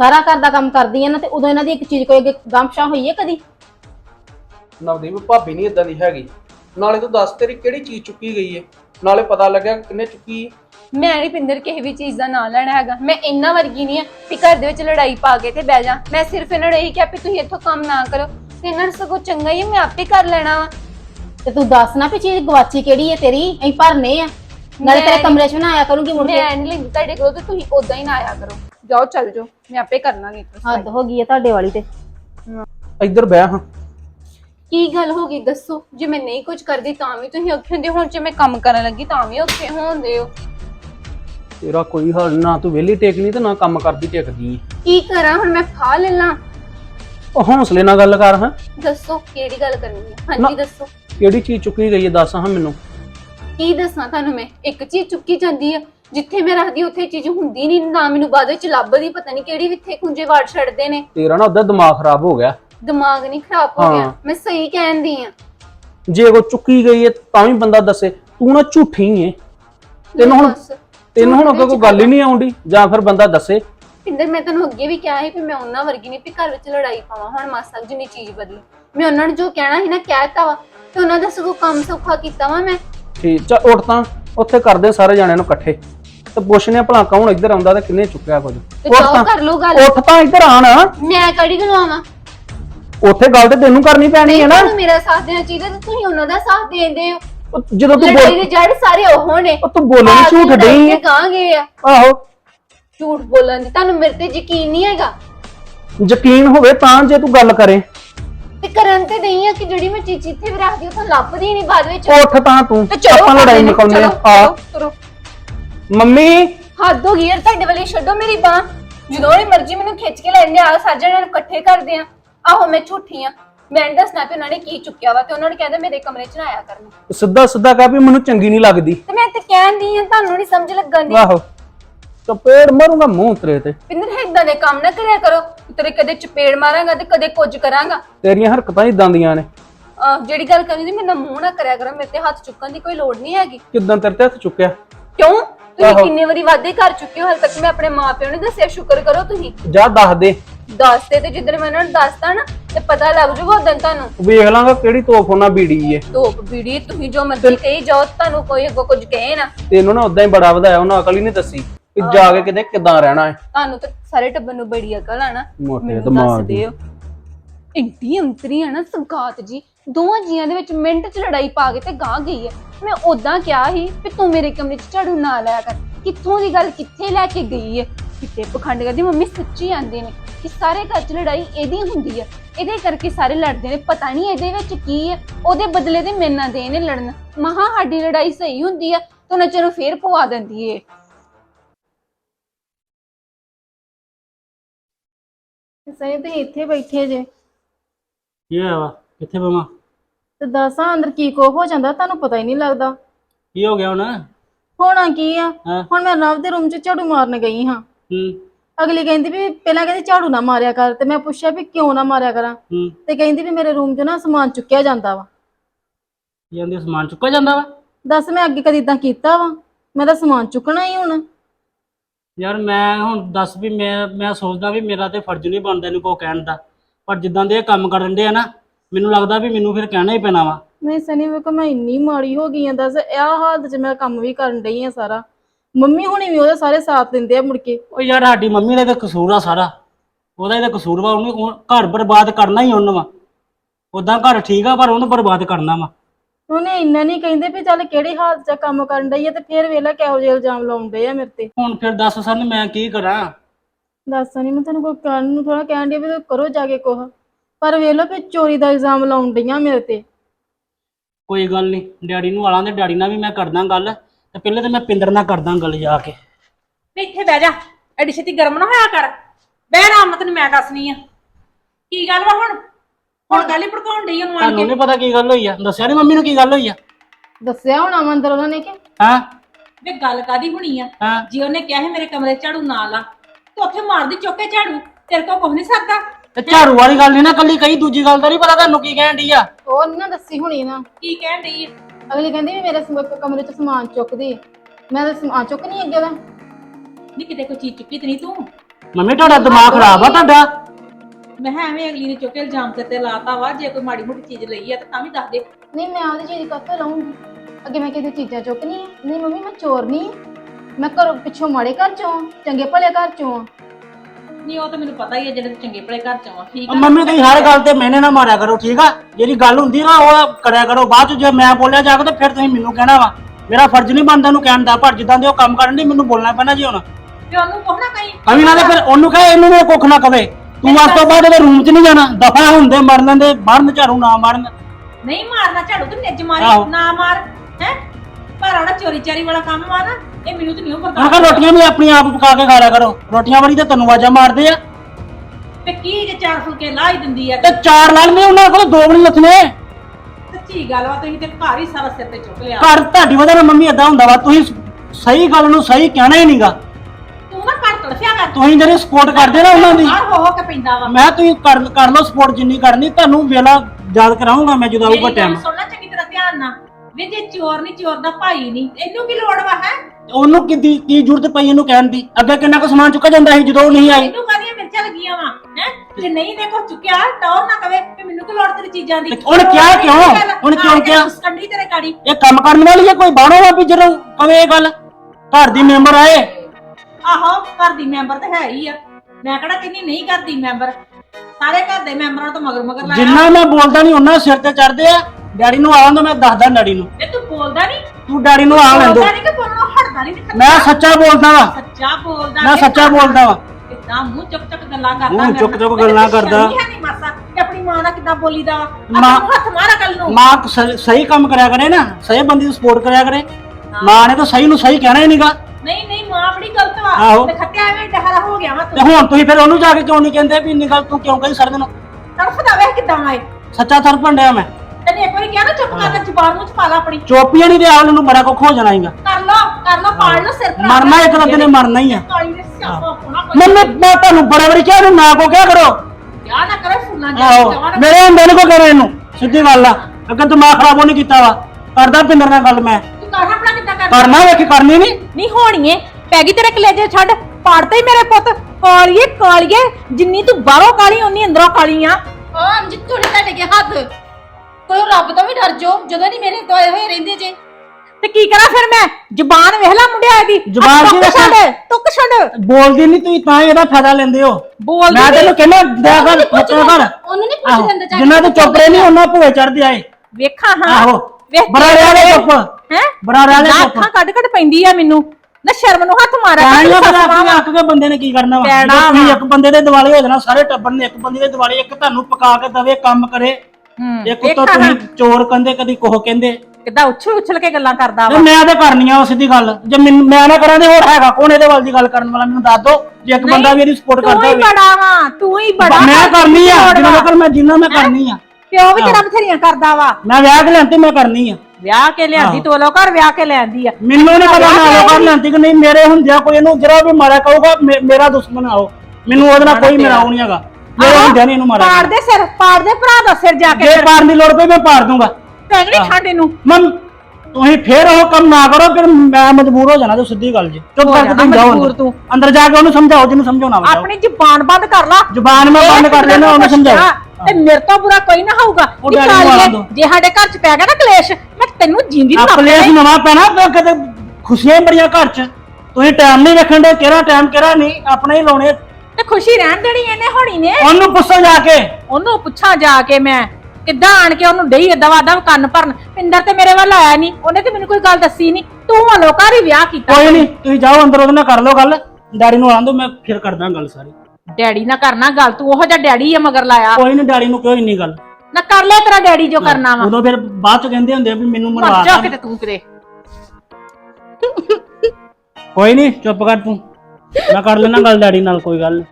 ਸਾਰਾ ਘਰ ਦਾ ਕੰਮ ਕਰਦੀ ਹੈ ਨਾ ਤੇ ਉਦੋਂ ਇਹਨਾਂ ਦੀ ਇੱਕ ਚੀਜ਼ ਕੋਈ ਅੱਗੇ ਗਮਸ਼ਾ ਹੋਈ ਹੈ ਕਦੀ? ਨਵਦੀਪ ਭਾਬੀ ਨਹੀਂ ਇਦਾਂ ਦੀ ਹੈਗੀ। ਨਾਲੇ ਤੂੰ ਦੱਸ ਤੇਰੀ ਕਿਹੜੀ ਚੀਜ਼ ਚੁੱਕੀ ਗਈ ਏ? ਨਾਲੇ ਪਤਾ ਲੱਗਿਆ ਕਿੰਨੇ ਚੁੱਕੀ ਮੈਂ ਨਹੀਂ ਪਿੰਦਰ ਕਿਸੇ ਵੀ ਚੀਜ਼ ਦਾ ਨਾਂ ਲੈਣਾ ਹੈਗਾ। ਮੈਂ ਇੰਨਾ ਵਰਗੀ ਨਹੀਂ ਆ ਵੀ ਘਰ ਦੇ ਵਿੱਚ ਲੜਾਈ ਪਾ ਕੇ ਤੇ ਬਹਿ ਜਾ। ਮੈਂ ਸਿਰਫ ਇਹਨਾਂ ਨੂੰ ਇਹੀ ਕਿਹਾ ਵੀ ਤੁਸੀਂ ਇੱਥੋਂ ਕੰਮ ਨਾ ਕਰੋ। ਤੇ ਇਹਨਾਂ ਨੂੰ ਸਗੋਂ ਚੰਗਾ ਹੀ ਆ, ਮੈਂ ਆਪੇ ਕਰ ਲੈਣਾ ਵਾ। ਤੇ ਤੂੰ ਦੱਸ ਨਾ ਵੀ ਚੀਜ਼ ਗਵਾਚੀ ਕਿਹੜੀ ਹੈ ਤੇਰੀ? ਅਸੀਂ ਭਰਨੇ ਆ। ਨਾਲੇ ਮੈਂ ਤੇਰੇ ਨੀ- ਕਮਰੇ 'ਚ ਨਾ ਆਇਆ ਕਰੂੰਗੀ ਮੁੜ ਕੇ। ਮੈਂ ਨਹੀਂ ਲੈਂਦੀ ਤੁਹਾਡੇ ਕੋਲ ਤੇ ਤੁਸੀਂ ਉਦਾਂ ਹੀ ਨਾ ਆਇਆ ਕਰੋ। ਜਾਓ ਚੱਲ ਜਾਓ। ਮੈਂ ਆਪੇ ਕਰ ਲਾਂਗੀ। ਹੱਦ ਹੋ ਗਈ ਹੈ ਤੁਹਾਡੇ ਵਾਲੀ ਤੇ। ਇੱਧਰ ਬਹਿ ਹਾਂ। ਕੀ ਗੱਲ ਹੋ ਗਈ ਦੱਸੋ? ਜੇ ਮੈਂ ਨਹੀਂ ਕੁਝ ਕਰਦੀ ਤਾਂ ਵੀ ਤੁਸੀਂ ਔਖੇ ਹੁੰਦੇ ਹੋ, ਹੁਣ ਜੇ ਮੈਂ ਕੰਮ ਕਰਨ ਲੱਗੀ ਤਾਂ ਵੀ ਔਖੇ ਹੁੰਦੇ ਹੋ। ਤੇਰਾ ਕੋਈ ਹਾਲ ਨਾ ਤੂੰ ਵਿਹਲੀ ਟੇਕਣੀ ਤੇ ਨਾ ਕੰਮ ਕਰਦੀ ਟੇਕਦੀ। ਕੀ ਕਰਾਂ ਹੁਣ ਮੈਂ ਫਾ ਲੈ ਲਾਂ। ਉਹ ਹੌਸਲੇ ਨਾਲ ਗੱਲ ਕਰ ਹਾਂ। ਦੱਸੋ ਕਿਹੜੀ ਗੱਲ ਕਰਨੀ ਹੈ? ਨਾ- ਹਾਂਜੀ ਦੱਸੋ। ਕਿਹੜੀ ਚੀਜ਼ ਚੁੱਕੀ ਗਈ ਏ ਦੱਸ ਹਾਂ ਮੈਨੂੰ। ਕੀ ਦੱਸਾਂ ਤੁਹਾਨੂੰ ਮੈਂ? ਇੱਕ ਚੀਜ਼ ਚੁੱਕੀ ਜਾਂਦੀ ਆ ਜਿੱਥੇ ਮੈਂ ਰੱਖਦੀ ਉੱਥੇ ਚੀਜ਼ ਹੁੰਦੀ ਨਹੀਂ ਨਾ ਮੈਨੂੰ ਬਾਅਦ ਵਿੱਚ ਲੱਭਦੀ ਪਤਾ ਨਹੀਂ ਕਿਹੜੀ ਵਿੱਥੇ ਖੁੰਝੇ ਵਾੜ ਛੱਡਦੇ ਨੇ। ਤੇਰਾ ਨਾ ਉਹਦਾ ਦਿਮਾਗ ਖਰਾਬ ਹੋ ਗਿਆ। ਦਿਮਾਗ ਨਹੀਂ ਖਰਾਬ ਹੋ ਹਾਂ। ਗਿਆ ਮੈਂ ਸਹੀ ਕਹਿੰਦੀ ਆ ਜੇ ਕੋ ਚੁੱਕੀ ਗਈ ਏ ਤਾਂ ਵੀ ਬੰਦਾ ਦੱਸੇ ਤੂੰ ਨਾ ਝੂਠੀ ਏ। ਤੈਨੂੰ ਹੁਣ ਤੈਨੂੰ ਹੁਣ ਅੱਗੇ ਕੋਈ ਗੱਲ ਹੀ ਨਹੀਂ ਆਉਂਦੀ ਜਾਂ ਫਿਰ ਬੰਦਾ ਦੱਸੇ। ਪਿੰਦਰ ਮੈਂ ਤੁਹਾਨੂੰ ਅੱਗੇ ਵੀ ਕਿਹਾ ਸੀ ਕਿ ਮੈਂ ਉਹਨਾਂ ਵਰਗੀ ਨਹੀਂ ਵੀ ਘਰ ਵਿੱਚ ਲੜਾਈ ਪਾਵਾਂ ਹੁਣ ਮਾਸਾ ਕੁ ਜਿੰਨੀ ਚੀਜ਼ ਬਦਲੀ। ਮੈਂ ਉਹਨਾਂ ਨੂੰ ਜੋ ਕਹਿਣਾ ਸੀ ਨਾ ਕਹਿਤਾ ਵਾ ਤੇ ਉਹਨਾਂ ਦਾ ਸਗੋਂ ਕੰਮ ਸੌਖਾ ਕੀਤਾ ਵਾ ਮੈਂ। ਠੀਕ ਚੱਲ ਉੱਠ ਤਾਂ ਉੱਥੇ ਕਰਦੇ ਸਾਰੇ ਜਾਣਿਆਂ ਨੂੰ ਇਕੱਠੇ। ਤੇ ਪੁੱਛਨੇ ਭਲਾ ਕੌਣ ਇੱਧਰ ਆਉਂਦਾ ਤੇ ਕਿੰਨੇ ਚੁੱਕਿਆ ਕੁਝ। ਤੇ ਉੱਠ ਜਾਓ ਤਾਂ ਕਰ ਲਓ ਗੱਲ। ਉੱਠ ਤਾਂ ਇੱਧਰ ਆਣ। ਮੈਂ ਕੜੀ ਗਲਵਾਵਾਂ ਉੱਥੇ ਗੱਲ ਤੇ ਤੈਨੂੰ ਕਰਨੀ ਪੈਣੀ ਹੈ ਨਾ। ਤੁਹਾਨੂੰ ਮੇਰਾ ਸਾਥ ਦੇਣਾ ਚਾਹੀਦਾ ਤੇ ਤੁਸੀਂ ਉਹਨਾਂ ਦਾ ਸਾਥ ਦੇਂਦੇ ਹੋ। ਉਹ ਜਦੋਂ ਤੂੰ ਲੜਾਈ ਬੋਲ ਦੇ ਜੜ ਸਾਰੇ ਉਹ ਨੇ। ਉਹ ਤੂੰ ਬੋਲਣ ਦੀ ਝੂਠ ਡਈ ਹੈ। ਕਹਾਂ ਗਏ ਆ। ਆਹੋ। ਝੂਠ ਬੋਲਣ ਦੀ। ਤੁਹਾਨੂੰ ਮੇਰੇ ਤੇ ਯਕੀਨ ਨਹੀਂ ਹੈਗਾ? ਯਕੀਨ ਹੋਵੇ ਤਾਂ ਜੇ ਤੂੰ ਗੱਲ ਕਰੇ। ਤੇ ਕਰਨ ਤੇ ਨਹੀਂ ਆ ਕਿ ਜਿਹੜੀ ਮੈਂ ਚੀਜ਼ ਇੱਥੇ ਵੀ ਰੱਖਦੀ ਉਹ ਲੱਭਦੀ ਨਹੀਂ ਬਾਅਦ ਵਿੱਚ। ਉੱਠ ਤਾਂ ਤੂੰ। ਤੇ ਚਲੋ ਆਪਾਂ ਲੜਾਈ ਕਰਦੇ ਨੇ, ਆ। ਆ ਚਲੋ। ਮੰਮੀ? ਹੱਦ ਹੋ ਗਈ ਯਾਰ ਤੁਹਾਡੇ ਵਾਲੀ ਛੱਡੋ ਮੇਰੀ ਬਾਹ। ਜਦੋਂ ਦੀ ਮਰਜ਼ੀ ਮੈਨੂੰ ਖਿੱਚ ਕੇ ਲੈਣੇ ਆ ਸਾਜਣ ਨੂੰ ਇਕੱਠੇ ਕਰਦੇ ਆ। ਆਹੋ ਮੈਂ ਝੂਠੀ ਆ। ਮੈਂ ਨੀ ਦੱਸਣਾ ਕਿ ਉਹਨਾਂ ਨੇ ਕੀ ਚੁੱਕਿਆ ਵਾ ਤੇ ਉਹਨਾਂ ਨੇ ਕਹਿੰਦੇ ਮੇਰੇ ਕਮਰੇ 'ਚ ਨਾ ਆਇਆ ਕਰਨ। ਸਿੱਧਾ ਸਿੱਧਾ ਕਹਿ ਵੀ ਮੈਨੂੰ ਚੰਗੀ ਨਹੀਂ ਲੱਗਦੀ। ਤੇ ਮੈਂ ਤੇ ਕਹਿੰਦੀ ਆ ਤੁਹਾਨੂੰ ਨਹੀਂ ਸਮਝ ਲੱਗਣ ਦੀ ਆਹੋ। ਚਪੇੜ ਮਾਰੂੰਗਾ ਮੂੰਹ ਤੇਰੇ ਤੇ। ਪਿੰਦਰ ਇਦਾਂ ਦੇ ਕੰਮ ਨਾ ਕਰਿਆ ਕਰੋ। ਤੇਰੇ ਕਦੇ ਚਪੇੜ ਮਾਰਾਂਗਾ ਤੇ ਕਦੇ ਕੁਝ ਕਰਾਂਗਾ। ਤੇਰੀਆਂ ਹਰਕਤਾਂ ਹੀ ਦਾਂਦੀਆਂ ਨੇ। ਆਹ, ਜਿਹੜੀ ਗੱਲ ਕਰਨੀ ਸੀ ਮੇਰੇ ਮੂੰਹ ਨਾ ਕਰਿਆ ਕਰੋ ਮੇਰੇ ਤੇ ਹੱਥ ਚੁੱਕਣ ਦੀ ਕੋਈ ਲੋੜ ਨਹੀਂ ਹੈਗੀ। ਕਿਦਾਂ ਤੇਰੇ ਤੇ ਹੱਥ ਚੁੱਕਿਆ? ਕਿਉਂ? ਤੁਸੀਂ ਆਹੋ। ਕਿੰਨੇ ਵਾਰੀ ਵਾਅਦੇ ਕਰ ਚੁੱਕੇ ਹੋ ਹਾਲੇ ਤੱਕ ਮੈਂ ਆਪਣੇ ਮਾਪਿਆਂ ਨੂੰ ਦੱਸਿਆ ਸ਼ੁਕਰ ਕਰੋ ਤੁਸੀਂ। ਜਾ ਦੱਸ ਦੇ। ਦੱਸਦੇ ਤੇ ਜਿੱਦਣ ਮੈਂ ਉਹਨਾਂ ਨੂੰ ਦੱਸਤਾ ਨਾ ਤੇ ਪਤਾ ਲੱਗ ਜੂਗਾ ਉਦੋਂ ਤੁਹਾਨੂੰ। ਵੇਖ ਲਾਂਗਾ ਕਿਹੜੀ ਤੋਪ ਉਹਨਾਂ ਬੀੜੀ ਏ। ਧੋਪ ਬੀੜੀ ਤੁਸੀਂ ਜੋ ਮਰਜ਼ੀ ਕਹੀ ਜਾਓ ਤੁਹਾਨੂੰ ਕੋਈ ਅੱਗੋਂ ਕੁਝ ਕਹੇ ਨਾ। ਤੈਨੂੰ ਨਾ ਉਦਾਂ ਹੀ ਬੜਾ ਵਧਾਇਆ ਉਹਨਾਂ ਅਕਲ ਹੀ ਨਹੀਂ ਦੱਸੀ ਕਿ ਜਾ ਕੇ ਕਿਤੇ ਕਿਦਾਂ ਰਹਿਣਾ ਹੈ ਤੁਹਾਨੂੰ ਤਾਂ ਸਾਰੇ ਟੱਬਰ ਨੂੰ ਬੜੀ ਅਕਲ ਆ ਨਾ ਮੋਟੇ ਮੈਨੂੰ ਦਿਮਾਗ ਦੱਸ ਦਿਓ। ਇੰਨੀ ਅੰਤਰੀ ਆ ਨਾ ਸੰਗਾਤ ਜੀ। ਦੋਵਾਂ ਜੀਆਂ ਦੇ ਵਿੱਚ ਮਿੰਟ 'ਚ ਲੜਾਈ ਪਾ ਕੇ ਤੇ ਗਾਂ ਗਈ ਹੈ। ਮੈਂ ਉਦਾਂ ਕਿਹਾ ਸੀ ਵੀ ਤੂੰ ਮੇਰੇ ਕਮਰੇ 'ਚ ਝਾੜੂ ਨਾ ਲਾਇਆ ਕਰ। ਕਿੱਥੋਂ ਦੀ ਗੱਲ ਕਿੱਥੇ ਲੈ ਕੇ ਗਈ ਹੈ? ਕਿਤੇ ਪਖੰਡ ਕਰਦੀ ਮੰਮੀ ਸੱਚੀ ਆਂਦੇ ਨੇ ਕਿ ਸਾਰੇ ਘਰ 'ਚ ਲੜਾਈ ਇਹਦੀ ਹੁੰਦੀ ਹੈ। ਇਹਦੇ ਕਰਕੇ ਸਾਰੇ ਲੜਦੇ ਨੇ। ਪਤਾ ਨਹੀਂ ਇਹਦੇ ਵਿੱਚ ਕੀ ਹੈ। ਉਹਦੇ ਬਦਲੇ ਤੇ ਮੇਰੇ ਨਾਲ ਦੇ ਨੇ ਲੜਨ। ਮਹਾ ਸਾਡੀ ਲੜਾਈ ਸਹੀ ਹੁੰਦੀ ਆ ਤਾਂ ਉਹਨਾਂ ਚਿਰ ਫੇਰ ਪਵਾ ਦਿੰਦੀ ਏ। ਸਹੀ ਤੇ ਇੱਥੇ ਬੈਠੇ ਜੇ। ਕੀ ਹੋਇਆ ਵਾ? ਕਿੱਥੇ ਬਵਾਂ ਤੇ ਦੱਸਾਂ ਅੰਦਰ ਕੀ ਕੋ ਹੋ ਜਾਂਦਾ ਤੁਹਾਨੂੰ ਪਤਾ ਹੀ ਨਹੀਂ ਲੱਗਦਾ। ਕੀ ਹੋ ਗਿਆ ਹੁਣ? ਹੋਣਾ ਕੀ ਆ? ਹਾਂ। ਹੁਣ ਮੈਂ ਨਵ ਦੇ ਰੂਮ 'ਚ ਝਾੜੂ ਮਾਰਨ ਗਈ ਹਾਂ। ਹੂੰ। ਅਗਲੀ ਕਹਿੰਦੀ ਵੀ ਪਹਿਲਾਂ ਕਹਿੰਦੀ ਝਾੜੂ ਨਾ ਮਾਰਿਆ ਕਰ ਤੇ ਮੈਂ ਪੁੱਛਿਆ ਵੀ ਕਿਉਂ ਨਾ ਮਾਰਿਆ ਕਰਾਂ। ਹੂੰ। ਤੇ ਕਹਿੰਦੀ ਵੀ ਮੇਰੇ ਰੂਮ 'ਚ ਨਾ ਸਮਾਨ ਚੁੱਕਿਆ ਜਾਂਦਾ ਵਾ। ਜਾਂਦੇ ਸਮਾਨ ਚੁੱਕਿਆ ਜਾਂਦਾ ਵਾ? ਦੱਸ ਮੈਂ ਅੱਗੇ ਕਦੀ ਇਦਾਂ ਕੀਤਾ ਵਾ? ਮੈਂ ਤਾਂ ਸਮਾਨ ਚੁੱਕਣਾ ਹੀ ਹੁਣ। ਯਾਰ ਮੈਂ ਹੁਣ ਦੱਸ ਵੀ ਮੈਂ ਮੈਂ ਸੋਚਦਾ ਵੀ ਮੇਰਾ ਤੇ ਫਰਜ਼ ਨਹੀਂ ਬਣਦਾ ਇਹਨੂੰ ਕੋ ਕਹਿਣ ਦਾ। ਪਰ ਜਿੱਦਾਂ ਦੇ ਇਹ ਕੰਮ ਕਰਨ ਦੇ ਆ ਨਾ ਮੈਨੂੰ ਲੱਗਦਾ ਵੀ ਮੈਨੂੰ ਫਿਰ ਕਹਿਣਾ ਹੀ ਪੈਣਾ ਵਾ। ਨਹੀਂ ਸਨੀ ਵੇਖੋ ਮੈਂ ਇੰਨੀ ਮਾੜੀ ਹੋ ਗਈ ਆ ਦੱਸ ਇਹ ਹਾਲਤ 'ਚ ਮੈਂ ਕੰਮ ਵੀ ਕਰਨ ਡਈ ਆ ਸਾਰਾ। ਮੰਮੀ ਹੁਣੀ ਵੀ ਉਹਦੇ ਸਾਰੇ ਸਾਥ ਦਿੰਦੇ ਆ ਮੁੜ ਕੇ। ਉਹ ਯਾਰ ਸਾਡੀ ਮੰਮੀ ਦਾ ਤਾਂ ਕਸੂਰ ਆ ਸਾਰਾ। ਉਹਦਾ ਇਹਦਾ ਕਸੂਰ ਵਾ ਉਹਨੂੰ ਉਹ ਘਰ ਬਰਬਾਦ ਕਰਨਾ ਹੀ ਉਹਨੂੰ ਵਾ। ਉਦਾਂ ਘਰ ਠੀਕ ਆ ਪਰ ਉਹਨੂੰ ਬਰਬਾਦ ਕਰਨਾ ਵਾ। ਉਹਨੇ ਇੰਨਾ ਨਹੀਂ ਕਹਿੰਦੇ ਵੀ ਚੱਲ ਕਿਹੜੀ ਹਾਲਤ 'ਚ ਕੰਮ ਕਰਨ ਡਈ ਆ ਤੇ ਫਿਰ ਵੇਲਾ ਕਿਹੋ ਜਿਹੇ ਇਲਜ਼ਾਮ ਲਾਉਂਦੇ ਆ ਮੇਰੇ ਤੇ। ਹੁਣ ਫਿਰ ਦੱਸ ਸਾਨੂੰ ਮੈਂ ਕੀ ਕਰਾਂ? ਦੱਸ ਨਹੀਂ ਮੈਂ ਤੈਨੂੰ ਕੋਈ ਕਰਨ ਨੂੰ ਥੋੜਾ ਕਹਿਣ ਡਈ ਵੀ ਕਰੋ ਜਾ ਕੇ ਕੁਛ। ਪਰ ਵੇਖ ਲਓ ਵੀ ਚੋਰੀ ਦਾ ਇਲਜ਼ਾਮ ਲਾਉਣ ਡਈਆਂ ਮੇਰੇ ਤੇ। ਕੋਈ ਗੱਲ ਨਹੀਂ ਡੈਡੀ ਨੂੰ ਆਲਾਂ ਦੇ ਡੈਡੀ ਨਾਲ ਵੀ ਮੈਂ ਕਰਦਾ ਗੱਲ ਤੇ ਪਹਿਲੇ ਤੇ ਮੈਂ ਪਿੰਦਰ ਨਾਲ ਕਰਦਾ ਗੱਲ ਜਾ ਕੇ। ਤੇ ਇੱਥੇ ਬਹਿ ਜਾ ਐਡੀ ਛੇਤੀ ਗਰਮ ਨਾ ਹੋਇਆ ਕਰ। ਬਹਿ ਆਰਾਮ ਨਾਲ ਤੈਨੂੰ ਮੈਂ ਦੱਸਣੀ ਆ। ਕੀ ਗੱਲ ਵਾ ਹੁਣ? ਹੁਣ ਗੱਲ ਹੀ ਭੜਕਾਉਣ ਡਈ ਉਹਨੂੰ ਆਣ ਤੁਹਾਨੂੰ ਕੇ। ਨਹੀਂ ਪਤਾ ਕੀ ਗੱਲ ਹੋਈ ਆ? ਦੱਸਿਆ ਨਹੀਂ ਮੰਮੀ ਨੂੰ ਕੀ ਗੱਲ ਹੋਈ ਆ? ਦੱਸਿਆ ਹੋਣਾ ਵਾ ਅੰਦਰ ਉਹਨਾਂ ਨੇ ਕਿ? ਹਾਂ? ਵੇ ਗੱਲ ਕਾਦੀ ਹੋਣੀ ਆ? ਹਾਂ? ਜੇ ਉਹਨੇ ਕਿਹਾ ਸੀ ਮੇਰੇ ਕਮਰੇ 'ਚ ਝਾੜੂ ਨਾ ਲਾ ਤੇ ਉੱਥੇ ਮਾਰਦੀ ਚੁੱਕ ਕੇ ਝਾੜੂ ਤੇਰੇ ਕੋਲ ਕੁਝ ਨਹੀਂ ਸਕਦਾ ਤੇ ਝਾੜੂ ਵਾਲੀ ਗੱਲ ਨਹੀਂ ਨਾ ਕੱਲੀ ਕਈ ਦੂਜੀ ਗੱਲ ਦਾ ਨਹੀਂ ਪਤਾ ਤੁਹਾਨੂੰ ਕੀ ਕਹਿਣ ਡਈ ਆ। ਉਹ ਨੀ ਨਾ ਦੱਸੀ ਹੋਣੀ ਨਾ। ਕੀ ਕਹਿਣ ਡਈ ਆ? ਅਗਲੀ ਕਹਿੰਦੀ ਵੀ ਮੇਰੇ ਸਮ- ਕਮਰੇ 'ਚ ਸਮਾਨ ਚੁੱਕਦੀ। ਮੈਂ ਤਾਂ ਸਮਾਨ ਚੁੱਕ ਨਹੀਂ ਅੱਗੇ ਦਾ। ਨਹੀਂ ਕਿਤੇ ਕੋਈ ਚੀਜ਼ ਚੁੱਕੀ ਤੇ ਨਹੀਂ ਤੂੰ? ਮੰਮੀ ਤੁਹਾਡਾ ਦਿਮਾਗ ਖਰਾਬ ਆ ਤੁਹਾਡਾ। ਮੈਂ ਕਿਹਾ ਐਵੇਂ ਅਗਲੀ ਨੇ ਚੁੱਕ ਕੇ ਇਲਜ਼ਾਮ ਤੇ ਤੇ ਲਾਤਾ ਵਾ ਜੇ ਕੋਈ ਮਾੜੀ ਮੋਟੀ ਚੀਜ਼ ਲਈ ਆ ਤਾਂ ਤਾਂ ਵੀ ਦੱਸ ਦੇ। ਨਹੀਂ ਮੈਂ ਉਹਦੀ ਚੀਜ਼ ਕੱਤੋਂ ਲਵਾਂਗੀ ਅੱਗੇ ਮੈਂ ਕਿਸੇ ਚੀਜ਼ਾਂ ਚੁੱਕਣੀ ਨਹੀਂ ਮੰਮੀ ਮੈਂ ਚੋਰ ਨਹੀਂ। ਮੈਂ ਘਰੋਂ ਪਿੱਛੋਂ ਮਾੜੇ ਘਰ ਚੋਂ ਹਾਂ, ਚੰਗੇ ਭਲੇ ਘਰ ਚੋਂ। ਨਹੀਂ ਉਹ ਤਾਂ ਮੈਨੂੰ ਪਤਾ ਹੀ ਆ ਜਿਹੜੇ ਚੰਗੇ ਭਲੇ ਘਰ ਚ ਆ। ਠੀਕ ਆ? ਮੰਮੀ ਤੁਸੀਂ ਹਰ ਗੱਲ ਤੇ ਮੈਨੇ ਨਾ ਮਾਰਿਆ ਕਰੋ ਠੀਕ ਆ? ਜਿਹੜੀ ਗੱਲ ਹੁੰਦੀ ਨਾ ਉਹ ਕਰਿਆ ਕਰੋ। ਬਾਅਦ ਚ ਜੇ ਮੈਂ ਬੋਲਿਆ ਜਾ ਕੇ ਤੇ ਫਿਰ ਤੁਸੀਂ ਮੈਨੂੰ ਕਹਿਣਾ ਵਾ। ਮੇਰਾ ਫਰਜ਼ ਨਹੀਂ ਬਣਦਾ ਉਹਨੂੰ ਕਹਿਣ ਦਾ ਪਰ ਜਿੱਦਾਂ ਦੇ ਉਹ ਕੰਮ ਕਰਨ ਦੀ ਮੈਨੂੰ ਬੋਲਣਾ ਪੈਣਾ ਜੀ ਹੁਣ। ਤੇ ਉਹਨੂੰ ਨਾ ਕਹੀਂ। ਕਵੀ ਨਾ ਤੇ ਫਿਰ ਉਹਨੂੰ ਕਹੇ ਇਹਨੂੰ ਨਾ ਕੁੱਖ ਨਾ ਕਵੇ। ਤੂੰ ਅੱਜ ਤੋਂ ਬਾਅਦ ਇਹਦੇ ਰੂਮ 'ਚ ਨਹੀਂ ਜਾਣਾ। ਦਫਾ ਹੁੰਦੇ ਮਰਨ ਦੇ ਮਰਨ ਝਾੜੂ ਨਾ ਮਾਰਨ। ਨਹੀਂ ਮਾਰਨਾ ਝਾੜੂ ਤੇ ਨਿੱਜ ਮਾਰੀ ਆਹੋ। ਨਾ ਮਾਰ ਹੈ? ਪਰ ਆੜਾ ਚੋਰੀ ਚਾਰੀ ਵਾਲਾ ਕੰਮ ਵਾ ਨਾ ਇਹ ਮੈਨੂੰ ਤੇ ਨਹੀਂ ਉਹਨਾਂ ਪਤਾ ਕਹ ਰੋਟੀਆਂ ਵੀ ਆਪਣੀ ਆਪ ਪਕਾ ਕੇ ਖਾ ਲਿਆ ਕਰੋ। ਰੋਟੀਆਂ ਵਾਲੀ ਤੇ ਤੈਨੂੰ ਆਵਾਜ਼ਾਂ ਮਾਰਦੇ ਆ। ਤੇ ਕੀ ਜੇ ਚਾਰ ਫੁਲਕੇ ਲਾ ਹੀ ਦਿੰਦੀ ਆ? ਤੇ ਚਾਰ ਲਾਣਗੇ ਉਹਨਾਂ ਕੋਲ ਦੋ ਵੀ ਨਹੀਂ ਲੱਥਨੇ ਸੱਚੀ ਗੱਲ ਵਾ ਤੁਸੀਂ ਤੇ ਘਰ ਹੀ ਸਾਰਾ ਸਿਰ ਤੇ ਚੁੱਕ ਲਿਆ। ਘਰ ਤੁਹਾਡੀ ਵਜ੍ਹਾ ਨਾਲ ਮੰਮੀ ਏਦਾਂ ਹੁੰਦਾ ਵਾ ਤੁਸੀਂ ਸਹੀ ਗੱਲ ਨੂੰ ਸਹੀ ਕਹਿਣਾ ਹੀ ਨਹੀਂਗਾ। ਤੂੰ ਨਾ ਘਰ ਤੜਫਿਆ ਕਰ। ਤੁਸੀਂ ਜਿਹੜੇ ਸਪੋਰਟ ਕਰਦੇ ਨਾ ਉਹਨਾਂ ਦੀ। ਬਾਹਰ ਹੋ ਹੋ ਕੇ ਪੈਂਦਾ ਵਾ। ਮੈਂ ਤੁਸੀਂ ਕਰ ਕਰ ਲਓ ਸਪੋਰਟ ਜਿੰਨੀ ਕਰਨੀ ਤੁਹਾਨੂੰ ਵੇਲਾ ਯਾਦ ਕਰਾਉਂਗਾ ਮੈਂ ਜਦੋਂ ਆਊਗਾ ਗੱਲ ਟਾਈਮ ਸੁਣ ਲੈ ਚੰਗੀ ਤਰ੍ਹਾਂ ਧਿਆਨ ਨਾਲ। ਵੀ ਜੇ ਚੋਰ ਨਹੀਂ ਚੋਰ ਦਾ ਭਾਈ ਨਹੀਂ ਇਹਨੂੰ ਕੀ ਲੋੜ ਵਾ ਹੈ? ਉਹਨੂੰ ਕੀ ਕੀ ਜ਼ਰੂਰਤ ਪਈ ਇਹਨੂੰ ਕਹਿਣ ਦੀ? ਅੱਗੇ ਕਿੰਨਾ ਕੁ ਸਮਾਨ ਚੁੱਕਿਆ ਜਾਂਦਾ ਸੀ ਜਦੋਂ ਉਹ ਨਹੀਂ ਆਈ ਇਹਨੂੰ ਕਾਹਦੀਆਂ ਮਿਰਚਾਂ ਲੱਗੀਆਂ ਵਾ ਹੈ? ਜੇ ਨਹੀਂ ਦੇਖੋ ਚੁੱਕਿਆ ਟੌਰ ਨਾ ਕਵੇ ਕਿ ਮੈਨੂੰ ਕੀ ਲੋੜ ਤੇਰੀ ਚੀਜ਼ਾਂ ਦੀ। ਤੇ ਉਹਨੇ ਕਿਹਾ ਕਿਉਂ? ਉਹਨੇ ਕਿਉਂ ਕਿਹਾ? ਕੰਡੀ ਤੇਰੇ ਗਾੜੀ ਇਹ ਕੰਮ ਕਰਨ ਵਾਲੀ ਹੈ ਕੋਈ ਬਾਹਰੋਂ ਆ ਵੀ ਜਦੋਂ ਕਵੇ ਇਹ ਗੱਲ? ਘਰ ਦੀ ਮੈਂਬਰ ਆਏ। ਆਹੋ ਘਰ ਦੀ ਮੈਂਬਰ ਤੇ ਹੈ ਹੀ ਆ। ਮੈਂ ਕਿਹੜਾ ਕਹਿੰਦੀ ਨਹੀਂ ਕਰਦੀ ਮੈਂਬਰ। ਸਾਰੇ ਘਰ ਦੇ ਮੈਂਬਰਾਂ ਤੋਂ ਮਗਰ ਮਗਰ ਲਾਇਆ। ਜਿੰਨਾ ਮੈਂ ਬੋਲਦਾ ਨਹੀਂ ਉਹਨਾਂ ਸਿਰ ਤੇ ਚੜਦੇ ਆ। ਡੈਡੀ ਨੂੰ ਆਉਣ ਦੋ ਮੈਂ ਦੱਸਦਾ ਡੈਡੀ ਨੂੰ। ਤੇ ਤੂੰ ਬੋਲਦਾ ਨਹੀਂ? ਤੂੰ ਡੈਡੀ ਨੂੰ ਆ ਲੈਣ ਦੋ ਬੋਲਦਾ ਨਹੀਂ ਕਿ ਬੋਲਣੋਂ ਹਟਦਾ ਨਹੀਂ ਮੈਂ ਸੱਚਾ ਬੋਲਦਾ ਵਾ। ਸੱਚਾ ਬੋਲਦਾ ਮੈਂ ਸੱਚਾ ਬੋਲਦਾ ਵਾ। ਕਿੱਦਾਂ ਮੂੰਹ ਚੁੱਕ ਚੁੱਕ ਗੱਲਾਂ ਕਰਦਾ ਮੂੰਹ ਮੇਰੇ? ਚੁੱਕ। ਚੁੱਕ ਗੱਲਾਂ ਕਰਦਾ। ਹੀ ਹੈ ਨਹੀਂ ਮਾਸਾ ਕਿ ਆਪਣੀ ਮਾਂ ਨਾਲ ਕਿੱਦਾਂ ਬੋਲੀਦਾ? ਮਾਂ- ਹੱਥ ਮਾਰਾ ਕੱਲ ਨੂੰ। ਮਾਂ ਸ- ਸਹੀ ਕੰਮ ਕਰਿਆ ਕਰੇ ਨਾ ਸਹੀ ਬੰਦੀ ਨੂੰ ਸਪੋਰਟ ਕਰਿਆ ਕਰੇ। ਮਾਂ ਨੇ ਤਾਂ ਸਹੀ ਨੂੰ ਸਹੀ ਕਹਿਣਾ ਹੀ ਨਹੀਂਗਾ ਨਹੀਂ ਨਹੀਂ ਮਾਂ ਬੜੀ ਗਲਤ ਵਾ। ਤੇ ਖੱਤਿਆ ਐਵੇਂ ਡਹਰਾ ਹੋ ਗਿਆ ਵਾ ਤੇ। ਤੂੰ ਹੁਣ ਤੁਸੀਂ ਫਿਰ ਉਹਨੂੰ ਜਾ ਕੇ ਕਿਉਂ ਨਹੀਂ ਕਹਿੰਦੇ ਵੀ ਇੰਨੀ ਗੱਲ ਤੂੰ ਕਿਉਂ ਕਹੀ ਸਰ ਨੂੰ? ਤੜਫਦਾ ਵੇਖ ਕਿੱਦਾਂ ਆਏ। ਸੱਚਾ ਥਰ ਭੰਡਿਆ ਮੈਂ। ਤੈਨੂੰ ਇੱਕ ਵਾਰੀ ਕਿਹਾ ਨਾ ਚੁੱਪ ਕਰ ਲੈ ਜ਼ੁਬਾਨ ਨੂੰ ਛਪਾ ਲਾ ਆਪਣੀ। ਚੋਪੀਆਂ ਨਹੀਂ ਤੇ ਆਲ ਨੂੰ ਬੜਾ ਕੁੱਖ ਹੋ ਜਾਣਾ ਹੈਗਾ। ਕਰ ਲੋ ਕਰ ਲੋ ਪਾੜ ਲੋ ਸਿਰ ਭਰਾ ਮਰਨਾ ਇੱਕ ਤਾਂ ਤੈਨੇ ਮਰਨਾ ਹੀ ਆ। ਕਾਲੀ ਦੇ ਸਿਆਪਾ ਹੋਣਾ ਮੰਮੀ ਮੈਂ ਤੁਹਾਨੂੰ ਬੜਾ ਬੜੀ ਕਿਹਾ ਇਹਨੂੰ ਨਾ ਕੋ ਕਿਆ ਕਰੋ। ਵਿਆਹ ਨਾ ਕਰੇ ਫੁੱਲਾਂ ਜਾ ਆਹੋ ਜਵਾਨ ਮੇਰੇ ਹੁੰਦੇ ਨੇ ਕੋ ਕਰੋ ਇਹਨੂੰ ਸਿੱਧੀ ਗੱਲ ਆ। ਅੱਗੇ ਦਿਮਾਗ ਖਰਾਬ ਉਹਨੇ ਕੀਤਾ ਵਾ। ਕਰਦਾ ਪਿੰਦਰ ਨਾਲ ਗੱਲ ਮੈਂ। ਤੂੰ ਕਰ ਆਪਣਾ ਕਿੱਦਾਂ ਕਰਨਾ? ਕਰਨਾ ਵੇਖੀ ਕਰਨੀ ਨਹੀਂ ਨਹੀਂ ਹੋਣੀਏ ਪੈ ਗਈ ਤੇਰੇ ਕਲੇਜੇ ਛੱਡ। ਪਾੜਦੇ ਹੀ ਮੇਰੇ ਪੁੱਤ। ਕਾਲੀਏ ਕਾਲੀਏ। ਜਿੰਨੀ ਤੂੰ ਬਾਹਰੋਂ ਕਾਲੀ ਓਨੀ ਅੰਦਰੋਂ ਕਾਲੀ ਆ। ਹਾਂ ਅੰਜੀ ਥੋੜੀ ਤੁਹਾਡੇ ਕੇ ਹੱਥ। ਕੋਈ ਰੱਬ ਤੋਂ ਵੀ ਡਰ ਜਾਓ ਜਦੋਂ ਨਹੀਂ ਮੇਰੇ ਤੋਏ ਹੋਏ ਰਹਿੰਦੇ ਜੇ। ਤੇ ਕੀ ਕਰਾਂ ਫਿਰ ਮੈਂ? ਜ਼ੁਬਾਨ ਵੇਖ ਲੈ ਮੁੰਡਿਆ ਇਹਦੀ ਜ਼ੁਬਾਨ ਕੀ ਰੱਖਾਂ? ਛੱਡ ਤੁੱਕ ਛੱਡ। ਬੋਲਦੀ ਨਹੀਂ ਤੁਸੀਂ ਤਾਂ ਹੀ ਇਹਦਾ ਫਾਇਦਾ ਲੈਂਦੇ ਹੋ। ਬੋਲਦੀ ਮੈਂ ਨੀ। ਤੈਨੂੰ ਕਹਿੰਦਾ ਦਿਆ ਕਰ ਉਹਨੂੰ ਨੀ ਪੁੱਛ ਪੁੱਛਿਆ ਕਰ। ਲੈਂਦਾ, ਉਹਨੂੰ ਨਹੀਂ ਪੁੱਛ ਲੈਂਦਾ ਜਾ ਕੇ। ਜਿਨ੍ਹਾਂ ਦੇ ਚੁੱਪ ਰਹੇ ਨਹੀਂ ਉਹਨਾਂ ਭੂਏ ਚੜਦੇ ਆਏ। ਵੇਖਾਂ ਹਾਂ। ਆਹੋ ਵੇਖ ਬੜਾ ਰਿਹਾ ਲੈ ਚੁੱਪ। ਹੈ? ਬੜਾ ਰਿਹਾ ਲੈ ਨਾ ਚੁੱਪ। ਅੱਖਾਂ ਕੱਢ ਕੱਢ ਪੈਂਦੀ ਆ ਮੈਨੂੰ। ਨਾ ਸ਼ਰਮ ਨੂੰ ਹੱਥ ਮਾਰਿਆ ਕਰ ਕਾਹਨੀਆਂ ਫਿਰ ਆਪਣੇ ਵਾ। ਅੱਕ ਕੇ ਬੰਦੇ ਨੇ ਕੀ ਕਰਨਾ ਵਾ? ਪੈਣਾ ਜਦੋਂ ਤੁਸੀਂ ਵਾ। ਇੱਕ ਬੰਦੇ ਦੇ ਦਿਵਾਲੇ ਹੋ ਜਾਣਾ ਸਾਰੇ ਟੱਬਰ ਨੇ ਇੱਕ ਬੰਦੇ ਦੇ ਦਿਵਾਲੇ ਇੱਕ ਤੁਹਾਨੂੰ ਪਕਾ ਕੇ ਦਵੇ ਕੰਮ ਕਰੇ। ਹੂੰ, ਇੱਕ ਉੱਤੋਂ ਵੇਖਾਂ ਤੁਸੀਂ ਚੋਰ ਕਹਿੰਦੇ ਕਦੀ ਕੋਹ ਕਹਿੰਦੇ। ਕਿੱਦਾਂ ਉਛਲ ਉਛਲ ਕੇ ਗੱਲਾਂ ਕਰਦਾ ਤੇ ਵਾ ਮੈਂ ਤੇ ਕਰਨੀਆਂ ਉਹ ਸਿੱਧੀ ਗੱਲ। ਜੇ ਮੈਨੂੰ ਮੈਂ ਨਾ ਕਰਾਂ ਤੇ ਹੋਰ ਹੈਗਾ ਕੌਣ ਇਹਦੇ ਵੱਲ ਦੀ ਗੱਲ ਕਰਨ ਵਾਲਾ? ਮੈਨੂੰ ਦੱਸ ਦਿਓ ਜੇ ਇੱਕ ਬੰਦਾ ਵੀ ਇਹਦੀ ਸਪੋਰਟ ਤੂੰ ਕਰਦਾ ਹੀ ਹੋਵੇ। ਬੜਾ ਵਾ ਤੂੰ ਹੀ ਬੜਾ ਮੈਂ ਕਰਨੀ ਆ। ਜਿੰਨਾ। ਤੱਕ ਮੈਂ ਜਿੰਨਾ ਮੈਂ ਕਰਨੀ ਆ। ਪਿਓ ਵੀ ਤੇਰਾ ਬਥੇਰੀਆਂ ਕਰਦਾ ਵਾ। ਮੈਂ ਵਿਆਹ ਕੇ ਲੈਂਦੀ ਮੈਂ ਕਰਨੀ ਆ। ਵਿਆਹ ਕੇ ਲਿਆਂਦੀ ਤੂੰ ਲੋ ਘਰ ਵਿਆਹ ਕੇ ਲਿਆਂਦੀ ਆ। ਮੈਨੂੰ ਨਹੀਂ ਪਤਾ ਮੈਂ ਲੋਕਾਂ ਨੂੰ ਲੈਂਦੀ ਕਿ ਨਹੀਂ। ਮੇਰੇ ਹੁੰਦਿਆ ਕੋਈ ਇਹਨੂੰ ਜਿਹੜਾ ਵੀ ਮਾਰਿਆ ਕਹੂਗਾ ਮੇ- ਮੇਰਾ ਦੁਸ਼ਮਣ ਆਓ ਮੈਨੂੰ ਉਹਦੇ ਨਾਲ ਕੋਈ ਮੇਰਾ ਉਹ ਨਹੀਂ ਹੈਗਾ। ਮੇਰੇ ਹੁੰਦਿਆ ਨਹੀਂ ਇਹਨੂੰ ਮਾਰਿਆ ਪਾੜ ਦੇ ਸਿਰ ਪਾੜ ਦੇ ਭਰਾ ਦਾ ਸਿਰ ਜਾ ਕੇ ਜੇ ਪਾਰਨ ਦੀ ਲੋੜ ਪਈ ਮੈਂ ਪਾੜ ਦੂੰਗਾ। ਪੈਗੜੀ ਠੰਡ ਇਹਨੂੰ। ਮਮ ਤੁਸੀਂ ਫੇਰ ਉਹ ਕੰਮ ਨਾ ਕਰੋ ਫਿਰ ਮੈਂ ਮਜਬੂਰ ਹੋ ਜਾਣਾ ਤੇ ਸਿੱਧੀ ਗੱਲ ਜੀ। ਚੁੱਪ ਹੋ ਕਰਕੇ ਜਾਣਾ ਤੁਸੀਂ ਜਾਓ ਮਜਬੂਰ ਅੰਦਰ। ਤੂੰ। ਅੰਦਰ ਜਾ ਕੇ ਉਹਨੂੰ ਸਮਝਾਓ ਜਿਹਨੂੰ ਸਮਝਾਉਣਾ ਵਾ ਜਾਓ। ਆਪਣੀ ਜ਼ੁਬਾਨ ਬੰਦ ਕਰ ਲਾ। ਜ਼ੁਬਾਨ ਮੈਂ ਬੰਦ ਕਰ ਲੈਣਾ ਉਹਨੂੰ ਸਮਝਾਓ। ਤੇ ਮੇਰੇ ਤੋਂ ਬੁਰਾ ਕੋਈ ਨਾ ਹੋਊਗਾ। ਉਹ ਕਿ ਡੈਡੀ ਨੂੰ ਕਾਲੀਏ, ਆਉਣ ਦਿਓ। ਜੇ ਸਾਡੇ ਘਰ ਚ ਪੈ ਗਿਆ ਨਾ ਕਲੇਸ਼ ਮੈਂ ਤੈਨੂੰ ਜਿੰਦੀ ਨੂੰ ਆਪਣੇ ਇਸ ਨਵਾਂ ਪੈਣਾ ਤੇ ਕਿਤੇ ਖੁਸ਼ੀਆਂ ਹੀ ਬੜੀਆਂ ਘਰ 'ਚ। ਤੁਸੀਂ ਟਾਈਮ ਨਹੀਂ ਵੇਖਣ ਦੇ ਕਿਹੜਾ ਟਾਈਮ ਕਿਹੜਾ ਨਹੀਂ ਆਪਣੇ ਹੀ ਲਾਉਣੇ। ਖੁਸ਼ੀ ਰਹਿਣ ਦੇਣੀ ਇਹਨੇ ਹੋਣੀ ਨੇ। ਉਹਨੂੰ ਪੁੱਛੋ ਜਾ ਕੇ। ਉਹਨੂੰ ਪੁੱਛਾਂ ਜਾ ਕੇ ਮੈਂ ਕਿੱਦਾਂ ਆਣ ਕੇ ਉਹਨੂੰ ਡਈ ਦਵਾ ਦਵ ਕੰਨ ਭਰਨ। ਪਿੰਦਰ ਤੇ ਮੇਰੇ ਵੱਲ ਆਇਆ ਨਹੀਂ ਉਹਨੇ ਤੇ ਮੈਨੂੰ ਕੋਈ ਗੱਲ ਦੱਸੀ ਨਹੀਂ। ਤੂੰ ਘਰ ਹੀ ਵਿਆਹ ਕੀਤਾ। ਕੋਈ ਨਹੀਂ ਤੁਸੀਂ ਜਾਓ ਅੰਦਰ ਉਹਦੇ ਨਾਲ ਕਰ ਲਓ ਗੱਲ। ਡੈਡੀ ਨੂੰ ਆਣ ਦਿਓ ਮੈਂ ਫਿਰ ਕਰਦਾ ਗੱਲ ਸਾਰੀ। ਡੈਡੀ ਨਾਲ ਕਰਨਾ ਗੱਲ ਤੂੰ ਉਹੋ ਜਿਹਾ ਡੈਡੀ ਆ ਮਗਰ ਲਾਇਆ। ਕੋਈ ਨਹੀਂ ਡੈਡੀ ਨੂੰ ਕਿਉਂ ਇੰਨੀ ਗੱਲ? ਨਾ ਕਰ ਲੈ ਤੇਰਾ ਡੈਡੀ ਜੋ ਕਰਨਾ ਵਾ। ਉਦੋਂ ਫਿਰ ਬਾਅਦ ਚ ਕਹਿੰਦੇ ਹੁੰਦੇ ਆ ਵੀ ਮੈਨੂੰ ਮਰ ਮਰਵਾ ਜਾ ਦੇ ਕਿਤੇ ਤੂੰ ਕਿਤੇ। ਕੋਈ ਨਹੀਂ ਚੁੱਪ ਕਰ ਤੂੰ। ਮੈਂ ਕਰ ਲੈਣਾ ਗੱਲ ਡੈਡੀ ਨਾਲ ਕੋਈ ਗੱਲ ਨੀ।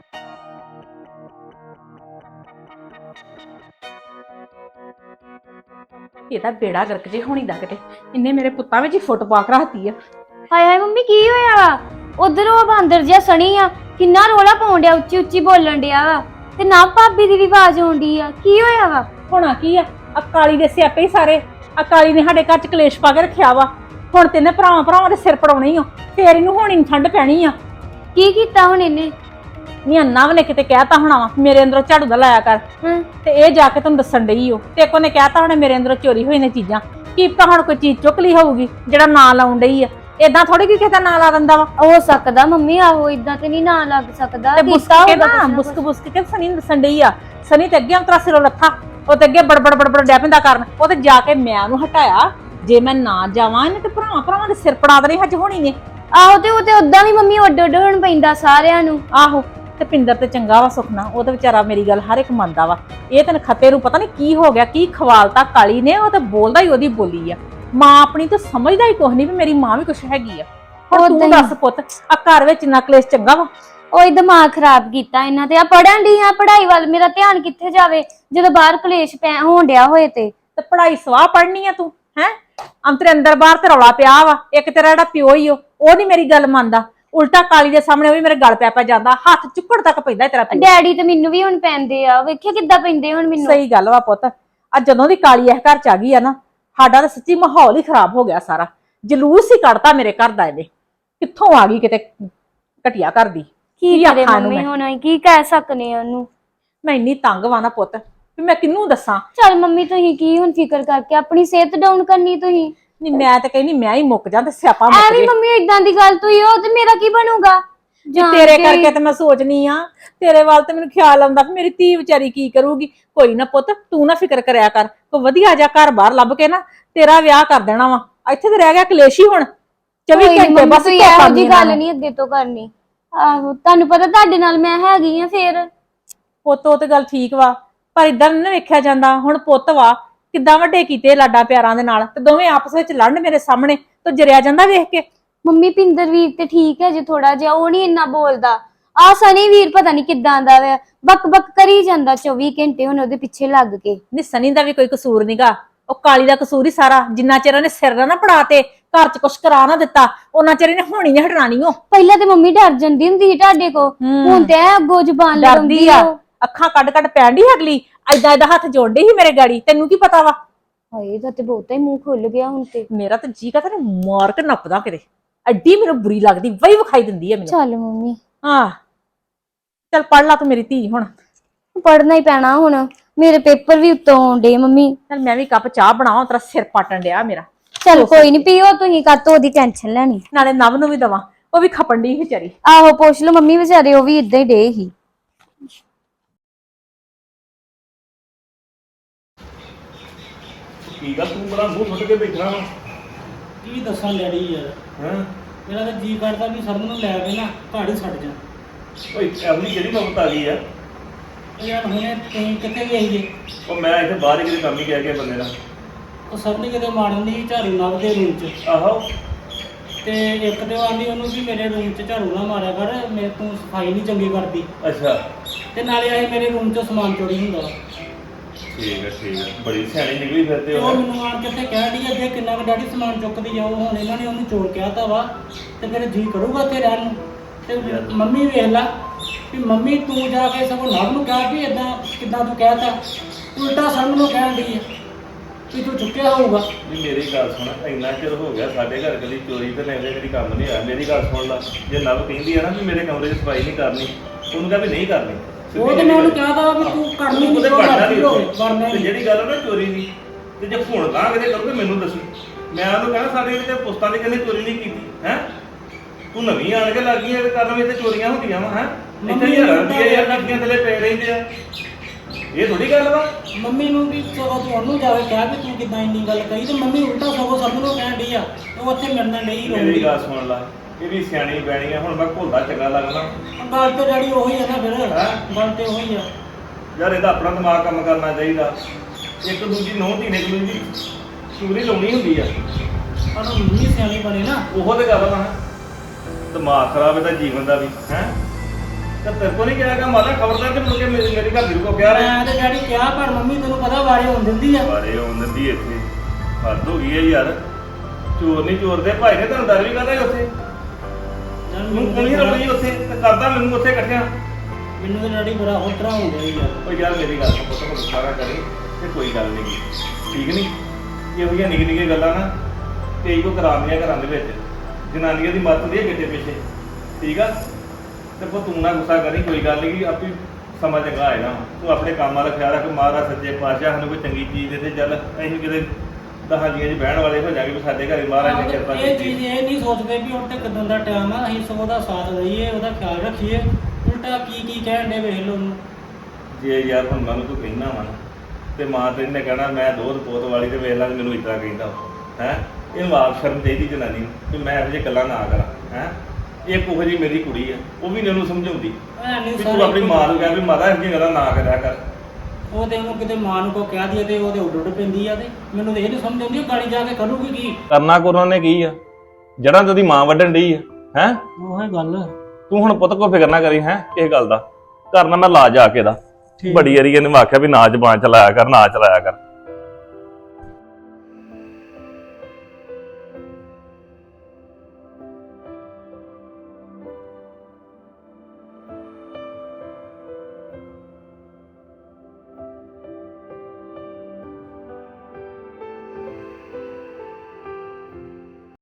ਇਹ ਤਾਂ ਬੇੜਾ ਗਰਕ ਜੇ ਹੋਣੀ ਦਾ ਕਿਤੇ। ਇੰਨੇ ਮੇਰੇ ਪੁੱਤਾਂ ਵਿੱਚ ਹੀ ਫੁੱਟ ਪਾ ਕੇ ਰੱਖਤੀ ਆ। ਹਾਏ ਹਾਏ ਮੰਮੀ ਕੀ ਹੋਇਆ ਵਾ? ਉਧਰ ਉਹ ਬਾਂਦਰ ਜਿਹਾ ਸਣੀ ਆ ਕਿੰਨਾ ਰੋਲਾ ਪਾਉਣ ਡਿਆ ਉੱਚੀ ਉੱਚੀ ਬੋਲਣ ਡਿਆ ਵਾ। ਤੇ ਨਾ ਭਾਬੀ ਦੀ ਵੀ ਆਵਾਜ਼ ਆਉਂਦੀ ਆ। ਕੀ ਹੋਇਆ ਵਾ? ਹੋਣਾ ਕੀ ਆ? ਆ ਕਾਲੀ ਦੇ ਸਿਆਪੇ ਹੀ ਸਾਰੇ। ਆ ਕਾਲੀ ਨੇ ਸਾਡੇ ਘਰ ਚ ਕਲੇਸ਼ ਪਾ ਕੇ ਰੱਖਿਆ ਵਾ। ਹੁਣ ਤਿੰਨੇ ਭਰਾਵਾਂ ਭਰਾਵਾਂ ਦੇ ਸਿਰ ਪੜਾਉਣੇ ਹੀ ਆ। ਫੇਰ ਇਹਨੂੰ ਹੋਣੀ ਨੀ ਠੰਡ ਪੈਣੀ ਆ। ਕੀ ਕੀਤਾ ਹੁਣ ਇਹਨੇ? ਨੀ ਅੰਨਾ ਨੇ ਕਿਤੇ ਕਹਿਤਾ ਹੋਣਾ ਵਾ ਮੇਰੇ ਅੰਦਰੋਂ ਝਾੜੂ ਦਾ ਲਾਇਆ ਕਰ। ਤੇ ਇਹ ਜਾ ਕੇ ਤੁਹਾਨੂੰ ਦੱਸਣ ਡਈ ਓ। ਤੇ ਇੱਕ ਉਹਨੇ ਕਹਿਤਾ ਹੋਣਾ ਮੇਰੇ ਅੰਦਰੋਂ ਚੋਰੀ ਹੋਈ ਨੇ ਚੀਜ਼ਾਂ। ਕੀ ਪਤਾ ਹੁਣ ਕੋਈ ਚੀਜ਼ ਚੁੱਕ ਲਈ ਹੋਊਗੀ ਜਿਹੜਾ ਨਾਂ ਲਾਉਣ ਡਈ ਆ। ਏਦਾਂ ਥੋੜੀ ਕਿ ਕਿਸੇ ਦਾ ਨਾਂ ਲਾ ਦਿੰਦਾ ਵਾ? ਹੋ ਸਕਦਾ ਮੰਮੀ ਆਹੋ ਇਦਾਂ ਤੇ ਨਹੀਂ ਨਾ ਲੱਗ ਸਕਦਾ। ਤੇ ਕੀਤਾ ਬੁਸਕ ਹੋਊਗਾ ਨਾ ਕੁਛ ਬੁਸਕ ਬੁਸਕ ਕੇ ਸਨੀ ਨੂੰ ਦੱਸਣ ਡਈ ਆ। ਸਨੀ ਤੇ ਅੱਗੇ ਅੰਤਰਾ ਸਿਰੋਂ ਲੱਥਾ ਉਹ ਤੇ ਅੱਗੇ ਬੜਬੜ ਬੜਬੜ ਡੈ ਪੈਂਦਾ ਕਰਨ। ਉਹ ਤੇ ਜਾ ਕੇ ਮੈਂ ਉਹਨੂੰ ਹਟਾਇਆ। ਜੇ ਮੈਂ ਨਾ ਜਾਵਾਂ ਇਹਨੇ ਤੇ ਭਰਾਵਾਂ ਭਰਾਵਾਂ ਦੇ ਸਿਰ ਪੜਾ ਦੇਣੇ ਹੱਜ ਹੋਣੀ ਨੇ। ਆਹੋ ਤੇ ਉਹ ਤੇ ਉਦਾਂ ਵੀ ਮੰਮੀ ਉੱਡ ਉੱਡ ਹੋਣ ਪੈਂਦਾ ਸਾਰਿਆਂ ਨੂੰ। ਆਹੋ ਤੇ ਪਿੰਦਰ ਤੇ ਚੰਗਾ ਵਾ ਸੁਖਨਾ ਉਹ ਤੇ ਵਿਚਾਰਾ ਮੇਰੀ ਗੱਲ ਹਰ ਇੱਕ ਮੰਨਦਾ ਵਾ। ਇਹ ਤਨ ਖੱਤੇ ਨੂੰ ਪਤਾ ਨਹੀਂ ਕੀ ਹੋ ਗਿਆ ਕੀ ਖਵਾਲਤਾ ਕਾਲੀ ਨੇ ਉਹ ਤੇ ਬੋਲਦਾ ਹੀ ਉਹਦੀ ਬੋਲੀ ਆ। ਮਾਂ ਆਪਣੀ ਤਾਂ ਸਮਝਦਾ ਹੀ ਕੁਛ ਨਹੀਂ ਵੀ ਮੇਰੀ ਮਾਂ ਵੀ ਕੁਛ ਹੈਗੀ ਆ। ਹੁਣ ਤੂੰ। ਦੱਸ ਪੁੱਤ ਆ ਘਰ ਵਿੱਚ ਨਾ ਕਲੇਸ਼ ਚੰਗਾ ਵਾ? ਉਹੀ ਦਿਮਾਗ ਖਰਾਬ ਕੀਤਾ ਇਹਨਾਂ ਤੇ। ਆ ਪੜਨ ਦੀ ਆ ਪੜ੍ਹਾਈ ਵੱਲ ਮੇਰਾ ਧਿਆਨ ਕਿੱਥੇ ਜਾਵੇ ਜਦੋਂ ਬਾਹਰ ਕਲੇਸ਼ ਪੈ ਹੋਣ ਡਿਆ ਹੋਏ ਤੇ। ਤੇ ਪੜ੍ਹਾਈ ਸਵਾਹ ਪੜ੍ਹਨੀ ਆ ਤੂੰ ਹੈ? ਅੰਤਰੇ ਅੰਦਰ ਬਾਹਰ ਤੇ ਰੌਲਾ ਪਿਆ ਵਾ ਇੱਕ ਤੇਰਾ ਜਿਹੜਾ ਪਿਓ ਹੀ ਓ। ਉਹ ਨਹੀਂ ਮੇਰੀ ਗੱਲ ਮੰਨਦਾ। ਉਲਟਾ ਕਾਲੀ ਦੇ ਸਾਹਮਣੇ ਉਹ ਵੀ ਮੇਰੇ ਗਲ ਪੈ ਪੈ ਜਾਂਦਾ। ਹੱਥ ਚੁੱਕੜ ਤੱਕ ਪੈਂਦਾ ਤੇਰਾ ਪਿਓ। ਡੈਡੀ ਤੇ ਮੈਨੂੰ ਵੀ ਹੁਣ ਪੈਂਦੇ ਆ। ਵੇਖਿਆ ਕਿੱਦਾਂ ਪੈਂਦੇ ਹੁਣ ਮੈਨੂੰ। ਸਹੀ ਗੱਲ ਵਾ ਪੁੱਤ। ਆ ਜਦੋਂ ਦੀ ਕਾਲੀ ਇਹ ਘਰ ਚ ਆ ਗਈ ਆ ਨਾ ਸਾਡਾ ਤਾਂ ਸੱਚੀ ਮਾਹੌਲ ਹੀ ਖਰਾਬ ਹੋ ਗਿਆ ਸਾਰਾ। ਜਲੂਸ ਹੀ ਕੱਢਤਾ ਮੇਰੇ ਘਰ ਦਾ ਇਹਨੇ। ਕਿੱਥੋਂ ਆ ਗਈ ਕਿਤੇ ਘਟਿਆ ਘਰ ਦੀ? ਕੀ ਕਰੇ ਆਖਾਂ ਮੰਮੀ ਮੈਂ? ਹੁਣ? ਕੀ ਕਹਿ ਸਕਨੇ ਆ ਉਹਨੂੰ? ਮੈਂ ਇੰਨੀ ਤੰਗ ਵਾਂ ਨਾ ਪੁੱਤ। ਵੀ ਮੈਂ ਕਿਹਨੂੰ ਦੱਸਾਂ? ਚੱਲ ਮੰਮੀ ਤੁਸੀਂ ਕੀ ਹੁਣ ਫਿਕਰ ਕਰਕੇ ਆਪਣੀ ਸਿਹਤ ਡਾਊਨ ਕਰਨੀ ਤੁਸੀਂ? ਨਹੀਂ ਮੈਂ ਤਾਂ ਕਹਿੰਦੀ ਮੈਂ ਹੀ ਮੁੱਕ ਜਾਂ ਤੇ ਸਿਆਪਾ ਮੁੱਕ ਐਵੇਂ ਜੇ। ਮੰਮੀ ਇਦਾਂ ਦੀ ਗੱਲ ਤੁਸੀਂ ਹੋ ਤੇ ਮੇਰਾ ਕੀ ਬਣੂਗਾ? ਜਾਣ ਤੇਰੇ ਕੇ- ਕਰਕੇ ਤੇ ਮੈਂ ਸੋਚਨੀ ਆ ਤੇਰੇ ਵੱਲ ਤੇ ਮੈਨੂੰ ਖਿਆਲ ਆਉਂਦਾ ਵੀ ਮੇਰੀ ਧੀ ਵਿਚਾਰੀ ਕੀ ਕਰੂਗੀ। ਕੋਈ ਨਾ ਪੁੱਤ ਤੂੰ ਨਾ ਫਿਕਰ ਕਰਿਆ ਕਰ। ਕੋ ਵਧੀਆ ਜਿਹਾ ਘਰ ਬਾਹਰ ਲੱਭ ਕੇ ਨਾ ਤੇਰਾ ਵਿਆਹ ਕਰ ਦੇਣਾ ਵਾ। ਇੱਥੇ ਤੇ ਰਹਿ ਗਿਆ ਕਲੇਸ਼ੀ ਹੁਣ। 24 ਕੋਈ ਨੀ ਘੰਟੇ ਮੰਮੀ, ਬਸ ਤੁਸੀਂ ਧੋਖਾ ਇਹੋ ਜੀ ਗੱਲ ਨਹੀਂ ਅੱਗੇ ਤੋਂ ਕਰਨੀ। ਆਹੋ ਤੁਹਾਨੂੰ ਪਤਾ ਤੁਹਾਡੇ ਨਾਲ ਮੈਂ ਹੈਗੀ ਆ ਫੇਰ। ਪੁੱਤ ਉਹ ਤੇ ਗੱਲ ਠੀਕ ਵਾ ਪਰ ਇਦਾਂ ਨਾ ਵੇਖਿਆ ਜਾਂਦਾ। ਹੁਣ ਪੁੱਤ ਵਾ ਕਿੱਦਾਂ ਵੱਡੇ ਕੀਤੇ ਲਾਡਾ ਪਿਆਰਾਂ ਦੇ ਨਾਲ ਤੇ ਦੋਵੇਂ ਆਪਸ ਵਿੱਚ ਲੜਨ ਮੇਰੇ ਸਾਹਮਣੇ ਤੇ ਜਰਿਆ ਜਾਂਦਾ ਵੇਖ ਕੇ। ਮੰਮੀ ਪਿੰਦਰ ਵੀਰ ਤੇ ਠੀਕ ਹੈ ਜੇ ਥੋੜਾ ਜਿਹਾ ਉਹ ਨਹੀਂ ਇੰਨਾ ਬੋਲਦਾ। ਆ ਸਨੀ ਵੀਰ ਪਤਾ ਨਹੀਂ ਕਿੱਦਾਂ ਦਾ ਵਾ ਬੱਕ ਬੱਕ ਕਰੀ ਜਾਂਦਾ 24 ਘੰਟੇ ਹੁਣ ਉਹਦੇ ਪਿੱਛੇ ਲੱਗ ਕੇ। ਨੀ ਸਨੀ ਦਾ ਵੀ ਕੋਈ ਕਸੂਰ ਨਹੀਂਗਾ ਉਹ ਕਾਲੀ ਦਾ ਕਸੂਰ ਹੀ ਸਾਰਾ ਜਿੰਨਾ ਚਿਰ ਉਹਨੇ ਸਿਰ ਨਾ ਪੜਾ ਤੇ ਘਰ 'ਚ ਕੁਛ ਕਰਾ ਨਾ ਦਿੱਤਾ ਉਹਨਾਂ ਚਿਰ ਇਹਨੇ ਹੋਣੀ ਨਹੀਂ ਹਟਣਾ ਨੀ ਉਹ ਪਹਿਲਾਂ ਤੇ ਮੰਮੀ ਡਰ ਜਾਂਦੀ ਹੁੰਦੀ ਸੀ ਤੁਹਾਡੇ ਕੋ। ਹੁਣ ਤੇ ਐ ਅੱਗੋਂ ਜ਼ੁਬਾਨ ਡਰਦੀ ਆ। ਆ। ਅੱਖਾਂ ਕੱਢ ਕੱਢ ਪੈਂਦੀ ਅਗਲੀ? ਐਦਾਂ ਐਦਾਂ ਹੱਥ ਜੋੜਦੇ ਸੀ ਮੇਰੇ ਗਾੜੀ ਤੈਨੂੰ ਕੀ ਪਤਾ ਵਾ? ਹਾਏ ਇਹਦਾ ਤੇ ਬਹੁਤਾ ਹੀ ਮੂੰਹ ਖੁੱਲ ਗਿਆ ਹੁਣ ਤੇ। ਮੇਰਾ ਤਾਂ ਜੀ ਕਰਦਾ ਨੇ ਮਾਰ ਕੇ ਨੱਪਦਾ ਕਿਤੇ। ਐਡੀ ਮੈਨੂੰ ਬੁਰੀ ਲੱਗਦੀ ਵਈ ਵਿਖਾਈ ਦਿੰਦੀ ਹੈ ਮੈਨੂੰ। ਚੱਲ ਮੰਮੀ। ਹਾਂ। ਚੱਲ ਪੜ ਲਾ ਤੂੰ ਮੇਰੀ ਧੀ ਹੁਣ। ਪੜਨਾ ਹੀ ਪੈਣਾ ਹੁਣ ਮੇਰੇ ਪੇਪਰ ਵੀ ਉੱਤੋਂ ਆਉਂਦੇ ਮੰਮੀ। ਚੱਲ ਮੈਂ ਵੀ ਕੱਪ ਚਾਹ ਬਣਾਵਾਂ ਤੇਰਾ ਸਿਰ ਪਾਟਣ ਡਿਆ ਮੇਰਾ। ਚੱਲ ਕੋਈ ਨਹੀਂ ਪੀਓ ਤੁਸੀਂ ਕਾਤੋਂ ਉਹਦੀ ਟੈਨਸ਼ਨ ਲੈਣੀ। ਨਾਲੇ ਨਵ ਨੂੰ ਵੀ ਦਵਾਂ ਉਹ ਵੀ ਖਪਣ ਦੀ ਵਿਚਾਰੀ। ਆਹੋ ਪੁੱਛ ਲਓ ਮੰਮੀ ਵਿਚਾਰੇ ਉਹ ਵੀ ਇਦਾਂ ਹੀ ਡੇ ਹੀ ਕੀ ਗੱਲ ਤੂੰ ਬੜਾ ਮੂੰਹ ਫੁੱਟ ਕੇ ਬੈਠਾ ਵਾ। ਕੀ ਦੱਸਾਂ ਡੈਡੀ ਯਾਰ? ਹਾਂ? ਮੇਰਾ ਤਾਂ ਜੀ ਕਰਦਾ ਵੀ ਸਰਨ ਨੂੰ ਲੈ ਕੇ ਨਾ ਪਹਾੜੀ ਛੱਡ ਜਾ। ਓਏ ਐਵਲੀ ਕਿਹੜੀ ਨੌਬਤ ਆ ਗਈ ਆ? ਯਾਰ ਹੁਣੇ ਤੁਸੀਂ ਕਿੱਥੇ ਗਏ ਸੀਗੇ ਉਹ ਮੈਂ ਇੱਥੇ ਬਾਹਰ ਹੀ ਕਿਤੇ ਕੰਮ ਹੀ ਕਹਿ ਗਿਆ ਬੰਦੇ ਦਾ ਉਹ ਸਰਨ ਕਿਤੇ ਮਾਰਨ ਦੀ ਝਾੜੂ ਲੱਭ ਦੇ ਰੂਮ 'ਚ। ਆਹੋ। ਤੇ ਇੱਕ ਤੇ ਉਹ ਆਂਦੀ ਉਹਨੂੰ ਵੀ ਮੇਰੇ ਰੂਮ 'ਚ ਝਾੜੂ ਨਾ ਮਾਰਿਆ ਕਰ ਮੇਰੇ ਤੂੰ ਸਫ਼ਾਈ ਨਹੀਂ ਚੰਗੀ ਕਰਦੀ। ਅੱਛਾ। ਤੇ ਨਾਲੇ ਆਏ ਮੇਰੇ ਰੂਮ 'ਚੋਂ ਸਮਾਨ ਚੋਰੀ ਹੁੰਦਾ। ਠੀਕ ਹੈ ਠੀਕ ਹੈ। ਬੜੀ ਸਿਆਣੀ ਨਿਕਲੀ ਫਿਰ ਤੇ ਤੇ ਉਹ ਉਹ ਮੈਨੂੰ ਆਣ ਕੇ ਤੇ ਕਹਿ ਰਹੀ ਅੱਗੇ ਕਿੰਨਾ ਕੁ ਡੈਡੀ ਸਮਾਨ ਚੁੱਕਦੀ ਜਾਓ ਹੁਣ ਇਹਨਾਂ ਨੇ ਉਹਨੂੰ ਚੋਰ ਕਹਿਤਾ ਵਾ ਤੇ ਫਿਰ ਜੀ ਕਰੂਗਾ ਤੇ ਰਹਿਣ ਨੂੰ? ਤੇ ਮੰਮੀ ਵੇਖ ਲਾ ਵੀ ਮੰਮੀ ਤੂੰ ਜਾ ਕੇ ਸਗੋਂ ਨਵ ਨੂੰ ਕਹਿ ਵੀ ਇਦਾਂ ਕਿੱਦਾਂ ਤੂੰ ਕਹਿਤਾ। ਉਲਟਾ ਸਾਨੂੰ ਨੂੰ ਕਹਿਣ ਦੀ ਹੈ ਵੀ ਤੂੰ ਚੁੱਕਿਆ ਹੋਊਗਾ। ਵੀ ਮੇਰੀ ਗੱਲ ਸੁਣ ਇੰਨਾ ਚਿਰ ਹੋ ਗਿਆ ਸਾਡੇ ਘਰ ਕਦੀ ਚੋਰੀ ਤੇ ਲੈਂਦੇ ਕਦੀ ਕੰਮ ਨਹੀਂ ਹੋਇਆ। ਮੇਰੀ ਗੱਲ ਸੁਣ ਲਾ ਜੇ ਨਵ ਕਹਿੰਦੀ ਆ ਨਾ ਵੀ ਮੇਰੇ ਕਮਰੇ 'ਚ ਸਫ਼ਾਈ ਨਹੀਂ ਕਰਨੀ ਉਹਨੂੰ ਕਹਾਂ ਵੀ ਨਹੀਂ ਕਰਨੀ। ਉਹ ਤੇ ਮੈਂ ਉਹਨੂੰ ਕਹਿਤਾ ਵਾ ਤੂੰ ਕਰਨੀ ਉਹਦੇ ਨਹੀਂ ਹੋਵੇ। ਕਰਨਾ ਤੇ ਨਹੀਂ। ਜਿਹੜੀ ਗੱਲ ਆ ਨਾ ਚੋਰੀ ਦੀ ਤੇ ਜੇ ਹੁਣ ਤਾਂ ਕਿਤੇ ਕਰੋਗੇ ਮੈਨੂੰ ਦੱਸੀ। ਮੈਂ ਉਹਨੂੰ ਕਹਿੰਦਾ ਸਾਡੇ ਇੱਥੇ ਪੁਸਤਾਂ ਦੀ ਕਹਿੰਦੇ ਚੋਰੀ ਨਹੀਂ ਕੀਤੀ ਹੈ? ਤੂੰ ਨਵੀਂ ਆਣ ਕੇ ਲੱਗ ਹੈ ਤੇ ਕਰਨ ਵਿੱਚ ਚੋਰੀਆਂ ਹੁੰਦੀਆਂ ਵਾ ਹੈ? ਇੱਥੇ ਮੰਮੀ ਨੂੰ ਰੰਦੀਆਂ ਯਾਰ ਨੱਕੀਆਂ ਥੱਲੇ ਪੈ ਰਹਿੰਦੇ ਆ। ਇਹ ਥੋੜੀ ਗੱਲ ਵਾ। ਮੰਮੀ ਨੂੰ ਵੀ ਸਗੋਂ ਤੂੰ ਉਹਨੂੰ ਜਾਵੇ ਕਹਿ ਵੀ ਤੂੰ ਕਿਦਾਂ ਇੰਨੀ ਗੱਲ ਕਹੀ ਤੇ ਮੰਮੀ ਉਲਟਾ ਸਗੋਂ ਸਭ ਨੂੰ ਕਹਿਣ ਡਈ ਆ ਉਹ ਉੱਥੇ ਨਾਲ ਨਹੀਂ ਮੇਰੀ ਰੋਂਦੀ ਗੱਲ ਸੁਣ ਲੈ। ਇਹ ਵੀ ਸਿਆਣੀ ਬੈਣੀ ਆ ਹੁਣ ਮੈਂ ਭੁੱਲਦਾ ਚੰਗਾ ਲੱਗਣਾ ਗੱਲ ਤੇ ਡੈਡੀ ਉਹੀ ਆ ਨਾ ਫਿਰ ਹੈਂ? ਗੱਲ ਤੇ ਉਹੀ ਆ। ਯਾਰ ਇਹਦਾ ਆਪਣਾ ਦਿਮਾਗ ਕੰਮ ਕਰਨਾ ਚਾਹੀਦਾ। ਇੱਕ ਦੂਜੀ ਨੋਹ ਧੀ ਨੇ ਇੱਕ ਦੂਜੀ ਚੂਰੀ ਲਾਉਣੀ ਹੁੰਦੀ ਆ। ਪਰ ਉਹ ਮੰਮੀ ਸਿਆਣੀ ਬਣੇ ਨਾ। ਉਹੋ ਤੇ ਗੱਲ ਨਾ। ਦਿਮਾਗ ਖਰਾਬ ਇਹਦਾ ਜੀਵਨ ਦਾ ਵੀ ਹੈ? ਤੇ ਤੇਰੇ ਕੋ ਨਹੀਂ ਕਿਹਾ ਕਿ ਮਾਤਾ ਖਬਰਦਾਰ ਤੇ ਮੁੜ ਕੇ ਮੇਰੀ ਮੇਰੀ ਘਰ ਦੀ ਕੋ ਕਿਹਾ ਰਿਹਾ? ਮੈਂ ਤੇ ਡੈਡੀ ਕਿਹਾ ਪਰ ਮੰਮੀ ਤੈਨੂੰ ਪਤਾ ਵਾਰੇ ਹੋਣ ਦਿੰਦੀ ਆ। ਬਾਰੇ ਆਉਣ ਦਿੰਦੀ ਇੱਥੇ। ਹੱਦ ਹੋ ਗਈ ਹੈ ਯਾਰ। ਚੋਰ ਨਹੀਂ ਚੋਰ ਦੇ ਭਾਈ ਨੇ ਤੁਹਾਨੂੰ ਡਰ ਵੀ ਕਰਦਾ ਉੱਥੇ? ਮੈਨੂੰ ਕੋਈ ਰੌਲੀ ਉੱਥੇ ਤੇ ਕਰਦਾ ਮੈਨੂੰ ਉੱਥੇ ਇਕੱਠਿਆਂ। ਮੈਨੂੰ ਤੇ ਡੈਡੀ ਬੜਾ ਹੋਰ ਤਰ੍ਹਾਂ ਹੋ ਗਿਆ ਯਾਰ। ਉਹ ਯਾਰ ਮੇਰੀ ਗੱਲ ਤੋਂ ਪੁੱਤ ਕੋਲ ਸਾਰਾ ਕਰੀ ਤੇ ਕੋਈ ਗੱਲ ਨਹੀਂ ਠੀਕ ਨਹੀਂ ਇਹੋ ਜਿਹੀਆਂ ਨਿੱਕੀ ਨਿੱਕੀ ਗੱਲਾਂ ਨਾ ਤੇ ਕੋ ਕਰਾਉਂਦੀਆਂ ਘਰਾਂ ਦੇ ਵਿੱਚ। ਜਨਾਨੀਆਂ ਦੀ ਮੱਤ ਹੁੰਦੀ ਹੈ ਗਿੱਟੇ ਪਿੱਛੇ। ਠੀਕ ਆ? ਤੇ ਪੁੱਤ ਤੂੰ ਨਾ ਗੁੱਸਾ ਕਰੀ ਕੋਈ ਗੱਲ ਨਹੀਂ ਆਪੀ ਸਮਾਂ ਚੰਗਾ ਆਏਗਾ ਤੂੰ ਆਪਣੇ ਕੰਮ ਵਾਲਾ ਖਿਆਲ ਰੱਖ ਮਹਾਰਾਜ ਸੱਚੇ ਪਾਤਸ਼ਾਹ ਸਾਨੂੰ ਕੋਈ ਚੰਗੀ ਚੀਜ਼ ਦੇ ਦੇ ਚੱਲ ਅਸੀਂ ਕਿਤੇ ਦਹਾਂ ਜੀਆਂ ਜੀ ਬਹਿਣ ਵਾਲੇ ਹੋ ਜਾਗੇ ਵੀ ਸਾਡੇ ਘਰੇ ਮਹਾਰਾਜ ਨੇ ਕਿਰਪਾ ਇਹ ਕੀਤੀ। ਚੀਜ਼ ਇਹ ਨਹੀਂ ਸੋਚਦੇ ਵੀ ਉੱਥੇ ਕਿਦਾਂ ਦਾ ਟਾਈਮ ਆ ਅਸੀਂ ਸਗੋਂ ਦਾ ਸਾਥ ਦਈਏ ਉਹਦਾ ਖਿਆਲ ਰੱਖੀਏ। ਉਲਟਾ ਕੀ ਕੀ ਕਹਿਣ ਦੇ ਵੇਖ ਉਹਨੂੰ। ਜੇ ਯਾਰ ਹੁਣ ਮੈਨੂੰ ਤੂੰ ਕਹਿਣਾ ਵਾ ਨਾ, ਤੇ ਮਾਂ ਤੇਰੀ ਨੇ ਕਹਿਣਾ ਮੈਂ ਦੋਧ ਪੋਤ ਵਾਲੀ ਤੇ ਵੇਖ ਲਾ ਮੈਨੂੰ ਇਤਰਾ ਕਹਿੰਦਾ ਹੈ? ਇਹਨੂੰ ਆਪ ਸ਼ਰਮ ਚਾਹੀਦੀ ਜਨਾਨੀ ਨੂੰ ਕਿ ਮੈਂ ਇਹੋ ਜਿਹੀ ਗੱਲਾਂ ਨਾ ਕਰਾਂ ਹੈ? ਇਹ ਕੋਹ ਜੀ ਮੇਰੀ ਕੁੜੀ ਆ ਉਹ ਵੀ ਨੀ ਉਹਨੂੰ ਸਮਝਾਉਂਦੀ। ਐ ਨਹੀਂ ਕਿ ਤੂੰ ਆਪਣੀ ਮਾਂ ਨੂੰ ਕਹਿ ਵੀ ਮਾਤਾ ਇਹੋ ਜਿਹੀਆਂ ਗੱਲਾਂ ਨਾ ਕਰਿਆ ਕਰ। ਉਹ ਤੇ ਉਹਨੂੰ ਕਿਤੇ ਮਾਂ ਨੂੰ ਕੋ ਕਹਿ ਦਈਏ ਤੇ ਉਹਦੇ ਉੱਡ ਉੱਡ ਪੈਂਦੀ ਆ ਤੇ ਮੈਨੂੰ ਤੇ ਇਹ ਨਹੀਂ ਸਮਝ ਆਉਂਦੀ ਉਹ ਗਾੜੀ ਜਾ ਕੇ ਕਰੂਗੀ ਕੀ। ਕਰਨਾ ਕੋਰੋਂ ਨੇ ਕੀ ਆ? ਜੜਾਂ ਤੇ ਦੀ ਮਾਂ ਵੱਢਣ ਡਈ ਆ ਹੈ? ਉਹ ਹੈ ਗੱਲ। ਤੂੰ ਹੁਣ ਪੁੱਤ ਕੋ ਫਿਕਰ ਨਾ ਕਰੀ ਹੈ ਇਹ ਗੱਲ ਦਾ। ਕਰਨਾ ਮੈਂ ਲਾ ਜਾ ਕੇ ਦਾ। ਬੜੀ ਵਾਰੀ ਇਹਨੇ ਆਖਿਆ ਵੀ ਨਾ ਜ਼ਬਾਨ ਚਲਾਇਆ ਕਰ ਨਾ ਚਲਾਇਆ ਕਰ।